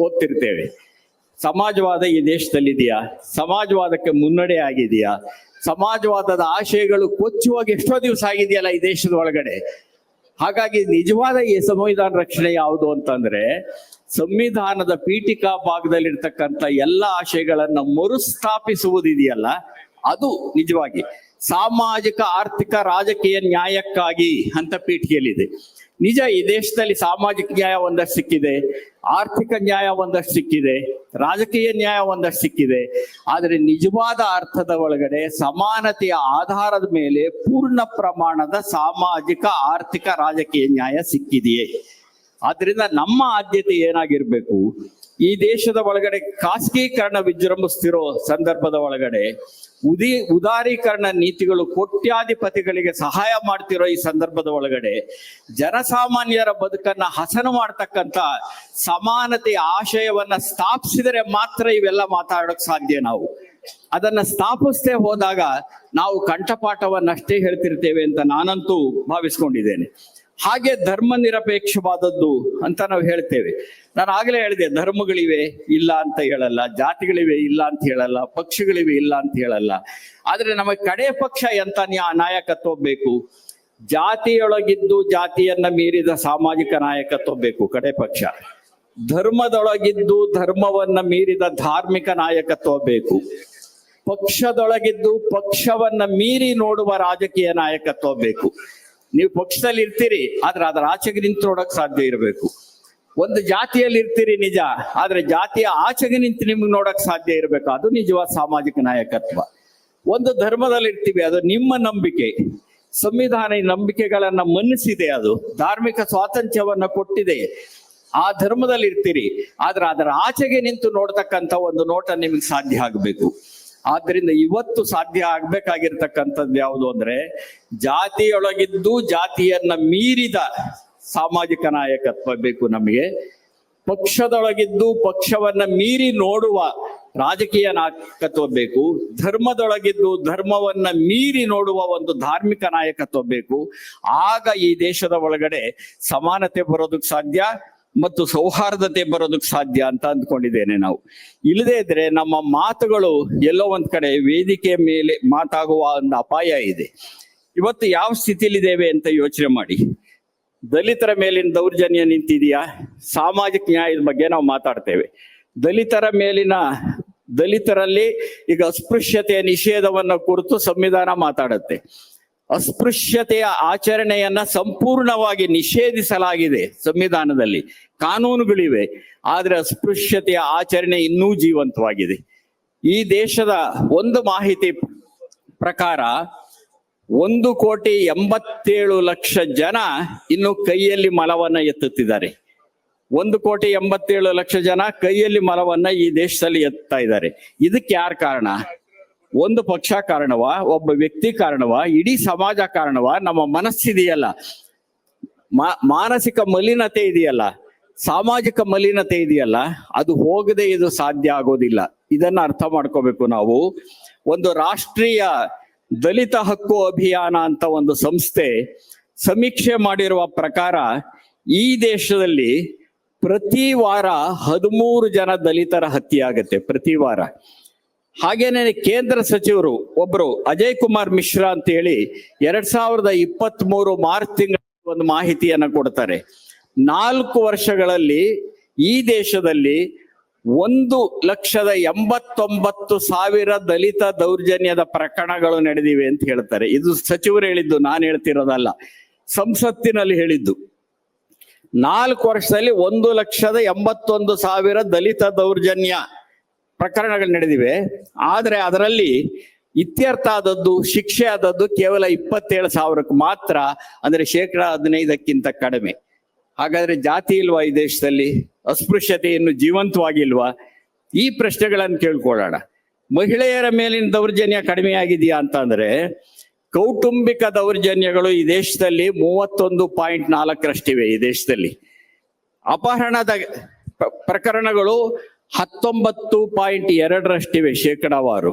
ಓದ್ತಿರ್ತೇವೆ. ಸಮಾಜವಾದ ಈ ದೇಶದಲ್ಲಿದೆಯಾ? ಸಮಾಜವಾದಕ್ಕೆ ಮುನ್ನಡೆ ಆಗಿದೆಯಾ? ಸಮಾಜವಾದದ ಆಶಯಗಳು ಕೊಚ್ಚುವಾಗ ಎಷ್ಟೋ ದಿವಸ ಆಗಿದೆಯಲ್ಲ ಈ ದೇಶದ ಒಳಗಡೆ. ಹಾಗಾಗಿ ನಿಜವಾದ ಈ ಸಂವಿಧಾನ ರಕ್ಷಣೆ ಯಾವುದು ಅಂತಂದ್ರೆ, ಸಂವಿಧಾನದ ಪೀಠಿಕಾ ಭಾಗದಲ್ಲಿರ್ತಕ್ಕಂಥ ಎಲ್ಲ ಆಶಯಗಳನ್ನ ಮರುಸ್ಥಾಪಿಸುವುದಿದೆಯಲ್ಲ, ಅದು ನಿಜವಾಗಿ. ಸಾಮಾಜಿಕ, ಆರ್ಥಿಕ, ರಾಜಕೀಯ ನ್ಯಾಯಕ್ಕಾಗಿ ಅಂತ ಪೀಠಿಕೆಯಲ್ಲಿದೆ ನಿಜ ಈ ದೇಶದಲ್ಲಿ ಸಾಮಾಜಿಕ ನ್ಯಾಯ ಒಂದಷ್ಟು ಸಿಕ್ಕಿದೆ, ಆರ್ಥಿಕ ನ್ಯಾಯ ಒಂದಷ್ಟು ಸಿಕ್ಕಿದೆ, ರಾಜಕೀಯ ನ್ಯಾಯ ಒಂದಷ್ಟು ಸಿಕ್ಕಿದೆ, ಆದರೆ ನಿಜವಾದ ಅರ್ಥದ ಒಳಗಡೆ ಸಮಾನತೆಯ ಆಧಾರದ ಮೇಲೆ ಪೂರ್ಣ ಪ್ರಮಾಣದ ಸಾಮಾಜಿಕ, ಆರ್ಥಿಕ, ರಾಜಕೀಯ ನ್ಯಾಯ ಸಿಕ್ಕಿದೆಯೇ. ಆದ್ರಿಂದ ನಮ್ಮ ಆದ್ಯತೆ ಏನಾಗಿರ್ಬೇಕು? ಈ ದೇಶದ ಒಳಗಡೆ ಖಾಸಗೀಕರಣ ವಿಜೃಂಭಿಸ್ತಿರೋ ಸಂದರ್ಭದ ಒಳಗಡೆ ಉದಿ, ಉದಾರೀಕರಣ ನೀತಿಗಳು ಕೋಟ್ಯಾಧಿಪತಿಗಳಿಗೆ ಸಹಾಯ ಮಾಡ್ತಿರೋ ಈ ಸಂದರ್ಭದ ಒಳಗಡೆ ಜನಸಾಮಾನ್ಯರ ಬದುಕನ್ನ ಹಸನು ಮಾಡ್ತಕ್ಕಂಥ ಸಮಾನತೆಯ ಆಶಯವನ್ನ ಸ್ಥಾಪಿಸಿದರೆ ಮಾತ್ರ ಇವೆಲ್ಲ ಮಾತಾಡೋಕ್ ಸಾಧ್ಯ ನಾವು. ಅದನ್ನ ಸ್ಥಾಪಿಸದೆ ಹೋದಾಗ ನಾವು ಕಂಠಪಾಠವನ್ನಷ್ಟೇ ಹೇಳ್ತಿರ್ತೇವೆ ಅಂತ ನಾನಂತೂ ಭಾವಿಸ್ಕೊಂಡಿದ್ದೇನೆ. ಹಾಗೆ ಧರ್ಮ ನಿರಪೇಕ್ಷವಾದದ್ದು ಅಂತ ನಾವು ಹೇಳ್ತೇವೆ. ನಾನು ಆಗಲೇ ಹೇಳಿದೆ, ಧರ್ಮಗಳಿವೆ ಇಲ್ಲ ಅಂತ ಹೇಳಲ್ಲ, ಜಾತಿಗಳಿವೆ ಇಲ್ಲ ಅಂತ ಹೇಳಲ್ಲ, ಪಕ್ಷಗಳಿವೆ ಇಲ್ಲ ಅಂತ ಹೇಳಲ್ಲ. ಆದ್ರೆ ನಮಗೆ ಕಡೆ ಪಕ್ಷ ಎಂತ ನ್ಯಾ- ನಾಯಕತ್ವ ಬೇಕು? ಜಾತಿಯೊಳಗಿದ್ದು ಜಾತಿಯನ್ನ ಮೀರಿದ ಸಾಮಾಜಿಕ ನಾಯಕತ್ವ ಬೇಕು, ಕಡೆ ಪಕ್ಷ. ಧರ್ಮದೊಳಗಿದ್ದು ಧರ್ಮವನ್ನ ಮೀರಿದ ಧಾರ್ಮಿಕ ನಾಯಕತ್ವ ಬೇಕು. ಪಕ್ಷದೊಳಗಿದ್ದು ಪಕ್ಷವನ್ನ ಮೀರಿ ನೋಡುವ ರಾಜಕೀಯ ನಾಯಕತ್ವ ಬೇಕು. ನೀವು ಪಕ್ಷದಲ್ಲಿ ಇರ್ತೀರಿ ಆದ್ರೆ ಅದರ ಆಚೆಗೆ ನಿಂತು ನೋಡಕ್ ಸಾಧ್ಯ ಇರಬೇಕು. ಒಂದು ಜಾತಿಯಲ್ಲಿ ಇರ್ತೀರಿ ನಿಜ, ಆದ್ರೆ ಜಾತಿಯ ಆಚೆಗೆ ನಿಂತು ನಿಮ್ಗೆ ನೋಡಕ್ ಸಾಧ್ಯ ಇರಬೇಕು. ಅದು ನಿಜವಾದ ಸಾಮಾಜಿಕ ನಾಯಕತ್ವ. ಒಂದು ಧರ್ಮದಲ್ಲಿ ಇರ್ತೀವಿ, ಅದು ನಿಮ್ಮ ನಂಬಿಕೆ. ಸಂವಿಧಾನ ನಂಬಿಕೆಗಳನ್ನ ಮನ್ನಿಸಿದೆ ಅದು. ಧಾರ್ಮಿಕ ಸ್ವಾತಂತ್ರ್ಯವನ್ನ ಕೊಟ್ಟಿದೆ. ಆ ಧರ್ಮದಲ್ಲಿ ಇರ್ತೀರಿ, ಆದ್ರೆ ಅದರ ಆಚೆಗೆ ನಿಂತು ನೋಡ್ತಕ್ಕಂತ ಒಂದು ನೋಟ ನಿಮ್ಗೆ ಸಾಧ್ಯ ಆಗಬೇಕು. ಆದ್ರಿಂದ ಇವತ್ತು ಸಾಧ್ಯ ಆಗ್ಬೇಕಾಗಿರ್ತಕ್ಕಂಥದ್ದು ಯಾವುದು ಅಂದ್ರೆ, ಜಾತಿಯೊಳಗಿದ್ದು ಜಾತಿಯನ್ನ ಮೀರಿದ ಸಾಮಾಜಿಕ ನಾಯಕತ್ವ ಬೇಕು ನಮಗೆ. ಪಕ್ಷದೊಳಗಿದ್ದು ಪಕ್ಷವನ್ನ ಮೀರಿ ನೋಡುವ ರಾಜಕೀಯ ನಾಯಕತ್ವ ಬೇಕು. ಧರ್ಮದೊಳಗಿದ್ದು ಧರ್ಮವನ್ನ ಮೀರಿ ನೋಡುವ ಒಂದು ಧಾರ್ಮಿಕ ನಾಯಕತ್ವ ಬೇಕು. ಆಗ ಈ ದೇಶದ ಒಳಗಡೆ ಸಮಾನತೆ ಬರೋದಕ್ಕೆ ಸಾಧ್ಯ ಮತ್ತು ಸೌಹಾರ್ದತೆ ಬರೋದಕ್ಕೆ ಸಾಧ್ಯ ಅಂತ ಅಂದ್ಕೊಂಡಿದ್ದೇನೆ ನಾವು. ಇಲ್ಲದೇ ಇದ್ರೆ ನಮ್ಮ ಮಾತುಗಳು ಎಲ್ಲೋ ಒಂದ್ ಕಡೆ ವೇದಿಕೆ ಮೇಲೆ ಮಾತಾಗುವ ಒಂದು ಅಪಾಯ ಇದೆ. ಇವತ್ತು ಯಾವ ಸ್ಥಿತಿಲಿದ್ದೇವೆ ಅಂತ ಯೋಚನೆ ಮಾಡಿ. ದಲಿತರ ಮೇಲಿನ ದೌರ್ಜನ್ಯ ನಿಂತಿದೆಯಾ? ಸಾಮಾಜಿಕ ನ್ಯಾಯದ ಬಗ್ಗೆ ನಾವು ಮಾತಾಡ್ತೇವೆ. ದಲಿತರ ಮೇಲಿನ ದಲಿತರಲ್ಲಿ ಈಗ ಅಸ್ಪೃಶ್ಯತೆಯ ನಿಷೇಧವನ್ನು ಕುರಿತು ಸಂವಿಧಾನ ಮಾತಾಡುತ್ತೆ. ಅಸ್ಪೃಶ್ಯತೆಯ ಆಚರಣೆಯನ್ನ ಸಂಪೂರ್ಣವಾಗಿ ನಿಷೇಧಿಸಲಾಗಿದೆ ಸಂವಿಧಾನದಲ್ಲಿ. ಕಾನೂನುಗಳಿವೆ, ಆದರೆ ಅಸ್ಪೃಶ್ಯತೆಯ ಆಚರಣೆ ಇನ್ನೂ ಜೀವಂತವಾಗಿದೆ. ಈ ದೇಶದ ಒಂದು ಮಾಹಿತಿ ಪ್ರಕಾರ ಒಂದು ಕೋಟಿ ಎಂಬತ್ತೇಳು ಲಕ್ಷ ಜನ ಇನ್ನು ಕೈಯಲ್ಲಿ ಮಲವನ್ನ ಎತ್ತುತ್ತಿದ್ದಾರೆ. ಒಂದು ಕೋಟಿ ಎಂಬತ್ತೇಳು ಲಕ್ಷ ಜನ ಕೈಯಲ್ಲಿ ಮಲವನ್ನ ಈ ದೇಶದಲ್ಲಿ ಎತ್ತಾ ಇದ್ದಾರೆ. ಇದಕ್ಕೆ ಯಾರು ಕಾರಣ? ಒಂದು ಪಕ್ಷ ಕಾರಣವ, ಒಬ್ಬ ವ್ಯಕ್ತಿ ಕಾರಣವ, ಇಡೀ ಸಮಾಜ ಕಾರಣವ, ನಮ್ಮ ಮನಸ್ಸಿದೆಯಲ್ಲ. ಮಾನಸಿಕ ಮಲಿನತೆ ಇದೆಯಲ್ಲ, ಸಾಮಾಜಿಕ ಮಲಿನತೆ ಇದೆಯಲ್ಲ, ಅದು ಹೋಗದೆ ಇದು ಸಾಧ್ಯ ಆಗೋದಿಲ್ಲ. ಇದನ್ನ ಅರ್ಥ ಮಾಡ್ಕೋಬೇಕು ನಾವು. ಒಂದು ರಾಷ್ಟ್ರೀಯ ದಲಿತ ಹಕ್ಕು ಅಭಿಯಾನ ಅಂತ ಒಂದು ಸಂಸ್ಥೆ ಸಮೀಕ್ಷೆ ಮಾಡಿರುವ ಪ್ರಕಾರ ಈ ದೇಶದಲ್ಲಿ ಪ್ರತಿ ವಾರ ಹದಿಮೂರು ಜನ ದಲಿತರ ಹತ್ಯೆ ಆಗುತ್ತೆ ಪ್ರತಿ ವಾರ. ಹಾಗೇನೆ ಕೇಂದ್ರ ಸಚಿವರು ಒಬ್ರು ಅಜಯ್ ಕುಮಾರ್ ಮಿಶ್ರಾ ಅಂತ ಹೇಳಿ ಎರಡ್ ಸಾವಿರದ ಇಪ್ಪತ್ತ್ ಮೂರು ಮಾರ್ಚ್ ತಿಂಗಳ ಒಂದು ಮಾಹಿತಿಯನ್ನು ಕೊಡ್ತಾರೆ. ನಾಲ್ಕು ವರ್ಷಗಳಲ್ಲಿ ಈ ದೇಶದಲ್ಲಿ ಒಂದು ಲಕ್ಷದ ಎಂಬತ್ತೊಂಬತ್ತು ಸಾವಿರ ದಲಿತ ದೌರ್ಜನ್ಯದ ಪ್ರಕರಣಗಳು ನಡೆದಿವೆ ಅಂತ ಹೇಳ್ತಾರೆ. ಇದು ಸಚಿವರು ಹೇಳಿದ್ದು, ನಾನು ಹೇಳ್ತಿರೋದಲ್ಲ. ಸಂಸತ್ತಿನಲ್ಲಿ ಹೇಳಿದ್ದು. ನಾಲ್ಕು ವರ್ಷದಲ್ಲಿ ಒಂದು ಲಕ್ಷದ ಎಂಬತ್ತೊಂದು ಸಾವಿರ ದಲಿತ ದೌರ್ಜನ್ಯ ಪ್ರಕರಣಗಳು ನಡೆದಿವೆ. ಆದರೆ ಅದರಲ್ಲಿ ಇತ್ಯರ್ಥ ಆದದ್ದು, ಶಿಕ್ಷೆ ಆದದ್ದು ಕೇವಲ ಇಪ್ಪತ್ತೇಳು ಸಾವಿರಕ್ಕೆ ಮಾತ್ರ, ಅಂದ್ರೆ ಶೇಕಡ ಹದಿನೈದಕ್ಕಿಂತ ಕಡಿಮೆ. ಹಾಗಾದ್ರೆ ಜಾತಿ ಇಲ್ವಾ ಈ ದೇಶದಲ್ಲಿ? ಅಸ್ಪೃಶ್ಯತೆ ಇನ್ನು ಜೀವಂತವಾಗಿಲ್ವಾ ಈ ಪ್ರಶ್ನೆಗಳನ್ನು ಕೇಳ್ಕೊಳ್ಳೋಣ. ಮಹಿಳೆಯರ ಮೇಲಿನ ದೌರ್ಜನ್ಯ ಕಡಿಮೆ ಆಗಿದೆಯಾ ಅಂತಂದ್ರೆ ಕೌಟುಂಬಿಕ ದೌರ್ಜನ್ಯಗಳು ಈ ದೇಶದಲ್ಲಿ ಮೂವತ್ತೊಂದು ಪಾಯಿಂಟ್ ನಾಲ್ಕರಷ್ಟಿವೆ ಈ ದೇಶದಲ್ಲಿ. ಅಪಹರಣದ ಪ್ರಕರಣಗಳು ಹತ್ತೊಂಬತ್ತು ಪಾಯಿಂಟ್ ಎರಡರಷ್ಟಿವೆ ಶೇಕಡಾವಾರು.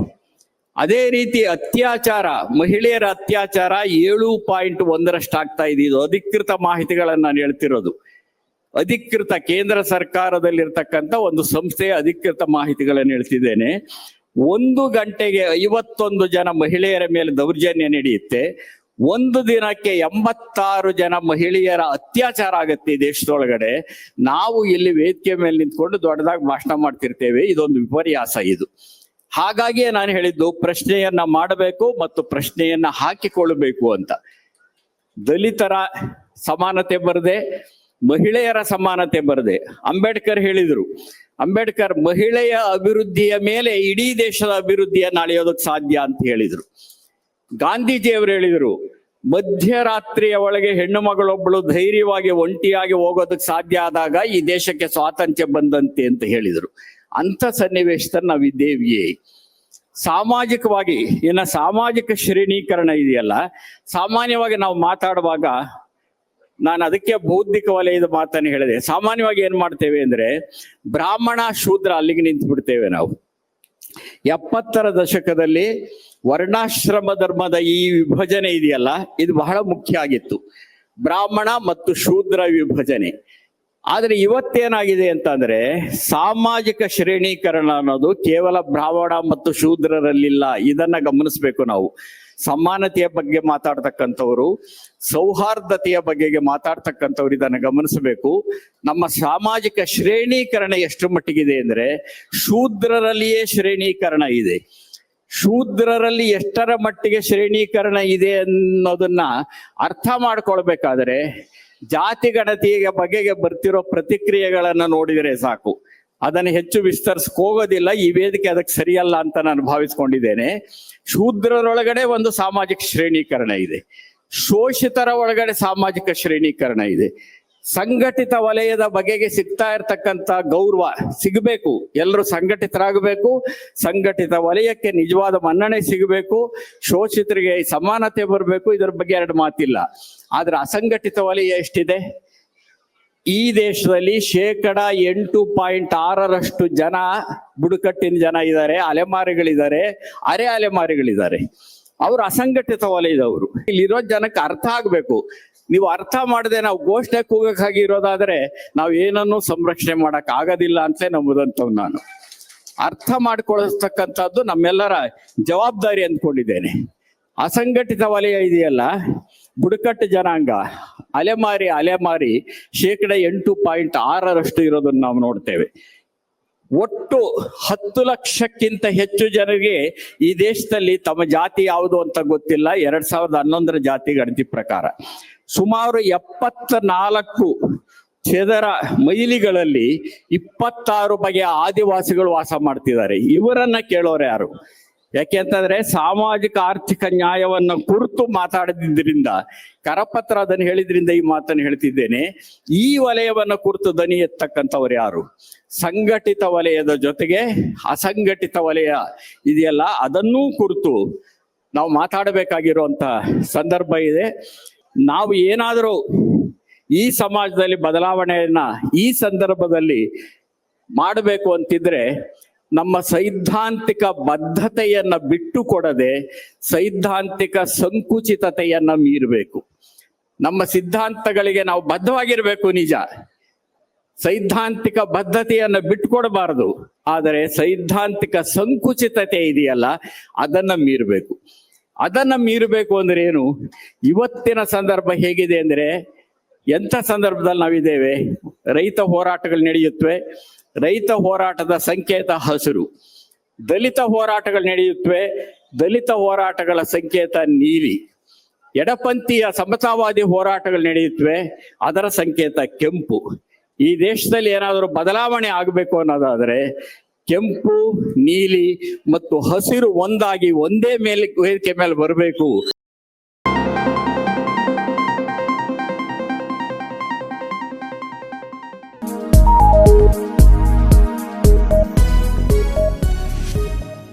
ಅದೇ ರೀತಿ ಅತ್ಯಾಚಾರ, ಮಹಿಳೆಯರ ಅತ್ಯಾಚಾರ ಏಳು ಪಾಯಿಂಟ್ ಒಂದರಷ್ಟು ಆಗ್ತಾ ಇದೆ. ಇದು ಅಧಿಕೃತ ಮಾಹಿತಿಗಳನ್ನು ನಾನು ಹೇಳ್ತಿರೋದು. ಅಧಿಕೃತ ಕೇಂದ್ರ ಸರ್ಕಾರದಲ್ಲಿರ್ತಕ್ಕಂಥ ಒಂದು ಸಂಸ್ಥೆಯ ಅಧಿಕೃತ ಮಾಹಿತಿಗಳನ್ನು ಹೇಳ್ತಿದ್ದೇನೆ. ಒಂದು ಗಂಟೆಗೆ ಐವತ್ತೊಂದು ಜನ ಮಹಿಳೆಯರ ಮೇಲೆ ದೌರ್ಜನ್ಯ ನಡೆಯುತ್ತೆ. ಒಂದು ದಿನಕ್ಕೆ ಎಂಬತ್ತಾರು ಜನ ಮಹಿಳೆಯರ ಅತ್ಯಾಚಾರ ಆಗುತ್ತೆ ಈ ದೇಶದೊಳಗಡೆ. ನಾವು ಇಲ್ಲಿ ವೇದಿಕೆ ಮೇಲೆ ನಿಂತ್ಕೊಂಡು ದೊಡ್ಡದಾಗಿ ಭಾಷಣ ಮಾಡ್ತಿರ್ತೇವೆ. ಇದೊಂದು ವಿಪರ್ಯಾಸ ಇದು. ಹಾಗಾಗಿಯೇ ನಾನು ಹೇಳಿದ್ದು ಪ್ರಶ್ನೆಯನ್ನ ಮಾಡಬೇಕು ಮತ್ತು ಪ್ರಶ್ನೆಯನ್ನ ಹಾಕಿಕೊಳ್ಳಬೇಕು ಅಂತ. ದಲಿತರ ಸಮಾನತೆ ಬರದೆ, ಮಹಿಳೆಯರ ಸಮಾನತೆ ಬರದೆ, ಅಂಬೇಡ್ಕರ್ ಹೇಳಿದರು, ಅಂಬೇಡ್ಕರ್ ಮಹಿಳೆಯ ಅಭಿವೃದ್ಧಿಯ ಮೇಲೆ ಇಡೀ ದೇಶದ ಅಭಿವೃದ್ಧಿಯನ್ನು ಅಳೆಯೋದಕ್ಕೆ ಸಾಧ್ಯ ಅಂತ ಹೇಳಿದರು. ಗಾಂಧೀಜಿಯವರು ಹೇಳಿದರು, ಮಧ್ಯರಾತ್ರಿಯ ಒಳಗೆ ಹೆಣ್ಣು ಮಗಳೊಬ್ಬಳು ಧೈರ್ಯವಾಗಿ ಒಂಟಿಯಾಗಿ ಹೋಗೋದಕ್ಕೆ ಸಾಧ್ಯ ಆದಾಗ ಈ ದೇಶಕ್ಕೆ ಸ್ವಾತಂತ್ರ್ಯ ಬಂದಂತೆ ಅಂತ ಹೇಳಿದರು. ಅಂತ ಸನ್ನಿವೇಶದಲ್ಲಿ ನಾವಿದ್ದೇವಿಯೇ ಸಾಮಾಜಿಕವಾಗಿ, ಏನ ಸಾಮಾಜಿಕ ಶ್ರೇಣೀಕರಣ ಇದೆಯಲ್ಲ, ಸಾಮಾನ್ಯವಾಗಿ ನಾವು ಮಾತಾಡುವಾಗ ನಾನು ಅದಕ್ಕೆ ಬೌದ್ಧಿಕ ವಲಯದ ಮಾತನ್ನು ಹೇಳಿದೆ. ಸಾಮಾನ್ಯವಾಗಿ ಏನು ಮಾಡ್ತೇವೆ ಅಂದ್ರೆ, ಬ್ರಾಹ್ಮಣ ಶೂದ್ರ ಅಲ್ಲಿಗೆ ನಿಂತು ಬಿಡ್ತೇವೆ ನಾವು. ಎಪ್ಪತ್ತರ ದಶಕದಲ್ಲಿ ವರ್ಣಾಶ್ರಮ ಧರ್ಮದ ಈ ವಿಭಜನೆ ಇದೆಯಲ್ಲ, ಇದು ಬಹಳ ಮುಖ್ಯ ಆಗಿತ್ತು. ಬ್ರಾಹ್ಮಣ ಮತ್ತು ಶೂದ್ರ ವಿಭಜನೆ. ಆದ್ರೆ ಇವತ್ತೇನಾಗಿದೆ ಅಂತಂದ್ರೆ ಸಾಮಾಜಿಕ ಶ್ರೇಣೀಕರಣ ಅನ್ನೋದು ಕೇವಲ ಬ್ರಾಹ್ಮಣ ಮತ್ತು ಶೂದ್ರರಲ್ಲಿಲ್ಲ. ಇದನ್ನ ಗಮನಿಸಬೇಕು ನಾವು. ಸಮಾನತೆಯ ಬಗ್ಗೆ ಮಾತಾಡ್ತಕ್ಕಂಥವ್ರು, ಸೌಹಾರ್ದತೆಯ ಬಗೆಗೆ ಮಾತಾಡ್ತಕ್ಕಂಥವ್ರು ಇದನ್ನ ಗಮನಿಸಬೇಕು. ನಮ್ಮ ಸಾಮಾಜಿಕ ಶ್ರೇಣೀಕರಣ ಎಷ್ಟು ಮಟ್ಟಿಗಿದೆ ಅಂದ್ರೆ ಶೂದ್ರರಲ್ಲಿಯೇ ಶ್ರೇಣೀಕರಣ ಇದೆ. ಶೂದ್ರರಲ್ಲಿ ಎಷ್ಟರ ಮಟ್ಟಿಗೆ ಶ್ರೇಣೀಕರಣ ಇದೆ ಅನ್ನೋದನ್ನ ಅರ್ಥ ಮಾಡ್ಕೊಳ್ಬೇಕಾದ್ರೆ ಜಾತಿ ಗಣತಿಯ ಬಗೆಗೆ ಬರ್ತಿರೋ ಪ್ರತಿಕ್ರಿಯೆಗಳನ್ನ ನೋಡಿದರೆ ಸಾಕು. ಅದನ್ನು ಹೆಚ್ಚು ವಿಸ್ತರಿಸ್ಕೋಗೋದಿಲ್ಲ, ಈ ವೇದಿಕೆ ಅದಕ್ಕೆ ಸರಿಯಲ್ಲ ಅಂತ ನಾನು ಭಾವಿಸ್ಕೊಂಡಿದ್ದೇನೆ. ಶೂದ್ರರೊಳಗಡೆ ಒಂದು ಸಾಮಾಜಿಕ ಶ್ರೇಣೀಕರಣ ಇದೆ. ಶೋಷಿತರ ಒಳಗಡೆ ಸಾಮಾಜಿಕ ಶ್ರೇಣೀಕರಣ ಇದೆ. ಸಂಘಟಿತ ವಲಯದ ಬಗೆಗೆ ಸಿಗ್ತಾ ಇರತಕ್ಕಂತ ಗೌರವ ಸಿಗಬೇಕು. ಎಲ್ಲರೂ ಸಂಘಟಿತರಾಗಬೇಕು. ಸಂಘಟಿತ ವಲಯಕ್ಕೆ ನಿಜವಾದ ಮನ್ನಣೆ ಸಿಗಬೇಕು. ಶೋಷಿತರಿಗೆ ಸಮಾನತೆ ಬರಬೇಕು. ಇದರ ಬಗ್ಗೆ ಎರಡು ಮಾತಿಲ್ಲ. ಆದ್ರೆ ಅಸಂಘಟಿತ ವಲಯ ಎಷ್ಟಿದೆ? ಈ ದೇಶದಲ್ಲಿ ಶೇಕಡ ಎಂಟು ಪಾಯಿಂಟ್ ಆರರಷ್ಟು ಜನ ಬುಡಕಟ್ಟಿನ ಜನ ಇದ್ದಾರೆ, ಅಲೆಮಾರಿಗಳಿದ್ದಾರೆ, ಅರೆ ಅಲೆಮಾರಿಗಳಿದ್ದಾರೆ. ಅವರು ಅಸಂಘಟಿತ ವಲಯದವರು. ಇಲ್ಲಿರೋ ಜನಕ್ಕೆ ಅರ್ಥ ಆಗಬೇಕು. ನೀವು ಅರ್ಥ ಮಾಡದೆ ನಾವು ಘೋಷಣೆ ಕೂಗಕ್ಕಾಗಿ ಇರೋದಾದ್ರೆ ನಾವು ಏನನ್ನೂ ಸಂರಕ್ಷಣೆ ಮಾಡಕ್ ಆಗೋದಿಲ್ಲ ಅಂತಲೇ ನಂಬುದಂತವ್ ನಾನು. ಅರ್ಥ ಮಾಡಿಕೊಳ್ಳತಕ್ಕಂಥದ್ದು ನಮ್ಮೆಲ್ಲರ ಜವಾಬ್ದಾರಿ ಅಂದ್ಕೊಂಡಿದ್ದೇನೆ. ಅಸಂಘಟಿತ ವಲಯ ಇದೆಯಲ್ಲ? ಬುಡಕಟ್ಟು ಜನಾಂಗ, ಅಲೆಮಾರಿ ಅಲೆಮಾರಿ ಶೇಕಡ ಎಂಟು ಪಾಯಿಂಟ್ ಆರರಷ್ಟು ಇರೋದನ್ನು ನಾವು ನೋಡ್ತೇವೆ. ಒಟ್ಟು ಹತ್ತು ಲಕ್ಷಕ್ಕಿಂತ ಹೆಚ್ಚು ಜನರಿಗೆ ಈ ದೇಶದಲ್ಲಿ ತಮ್ಮ ಜಾತಿ ಯಾವುದು ಅಂತ ಗೊತ್ತಿಲ್ಲ. ಎರಡ್ ಸಾವಿರದ ಹನ್ನೊಂದರ ಜಾತಿ ಗಣತಿ ಪ್ರಕಾರ. ಸುಮಾರು ಎಪ್ಪತ್ತ ನಾಲ್ಕು ಚದರ ಮೈಲಿಗಳಲ್ಲಿ ಇಪ್ಪತ್ತಾರು ಬಗೆಯ ಆದಿವಾಸಿಗಳು ವಾಸ ಮಾಡ್ತಿದ್ದಾರೆ. ಇವರನ್ನ ಕೇಳೋರು ಯಾರು? ಯಾಕೆಂತಂದ್ರೆ ಸಾಮಾಜಿಕ ಆರ್ಥಿಕ ನ್ಯಾಯವನ್ನ ಕುರಿತು ಮಾತಾಡದಿದ್ದರಿಂದ, ಕರಪತ್ರ ಅದನ್ನು ಹೇಳಿದ್ರಿಂದ ಈ ಮಾತನ್ನು ಹೇಳ್ತಿದ್ದೇನೆ, ಈ ವಲಯವನ್ನ ಕುರಿತು ದನಿ ಎತ್ತಕ್ಕಂಥವ್ರು ಯಾರು? ಸಂಘಟಿತ ವಲಯದ ಜೊತೆಗೆ ಅಸಂಘಟಿತ ವಲಯ ಇದೆಯಲ್ಲ, ಅದನ್ನೂ ಕುರಿತು ನಾವು ಮಾತಾಡಬೇಕಾಗಿರುವಂತ ಸಂದರ್ಭ ಇದೆ. ನಾವು ಏನಾದರೂ ಈ ಸಮಾಜದಲ್ಲಿ ಬದಲಾವಣೆಯನ್ನ ಈ ಸಂದರ್ಭದಲ್ಲಿ ಮಾಡಬೇಕು ಅಂತಿದ್ರೆ ನಮ್ಮ ಸೈದ್ಧಾಂತಿಕ ಬದ್ಧತೆಯನ್ನ ಬಿಟ್ಟು ಕೊಡದೆ ಸೈದ್ಧಾಂತಿಕ ಸಂಕುಚಿತತೆಯನ್ನ ಮೀರಬೇಕು. ನಮ್ಮ ಸಿದ್ಧಾಂತಗಳಿಗೆ ನಾವು ಬದ್ಧವಾಗಿರಬೇಕು ನಿಜ. ಸೈದ್ಧಾಂತಿಕ ಬದ್ಧತೆಯನ್ನು ಬಿಟ್ಟುಕೊಡಬಾರದು. ಆದರೆ ಸೈದ್ಧಾಂತಿಕ ಸಂಕುಚಿತತೆ ಇದೆಯಲ್ಲ, ಅದನ್ನ ಮೀರಬೇಕು. ಅದನ್ನ ಮೀರಬೇಕು ಅಂದ್ರೆ ಏನು? ಇವತ್ತಿನ ಸಂದರ್ಭ ಹೇಗಿದೆ ಅಂದ್ರೆ, ಎಂಥ ಸಂದರ್ಭದಲ್ಲಿ ನಾವಿದ್ದೇವೆ? ರೈತ ಹೋರಾಟಗಳು ನಡೆಯುತ್ತವೆ. ರೈತ ಹೋರಾಟದ ಸಂಕೇತ ಹಸಿರು. ದಲಿತ ಹೋರಾಟಗಳು ನಡೆಯುತ್ತವೆ, ದಲಿತ ಹೋರಾಟಗಳ ಸಂಕೇತ ನೀಲಿ. ಎಡಪಂಥೀಯ ಸಮತಾವಾದಿ ಹೋರಾಟಗಳು ನಡೆಯುತ್ತವೆ, ಅದರ ಸಂಕೇತ ಕೆಂಪು. ಈ ದೇಶದಲ್ಲಿ ಏನಾದರೂ ಬದಲಾವಣೆ ಆಗಬೇಕು ಅನ್ನೋದಾದರೆ ಕೆಂಪು, ನೀಲಿ ಮತ್ತು ಹಸಿರು ಒಂದಾಗಿ ಒಂದೇ ಮೇಲೆ ವೇದಿಕೆ ಮೇಲೆ ಬರಬೇಕು.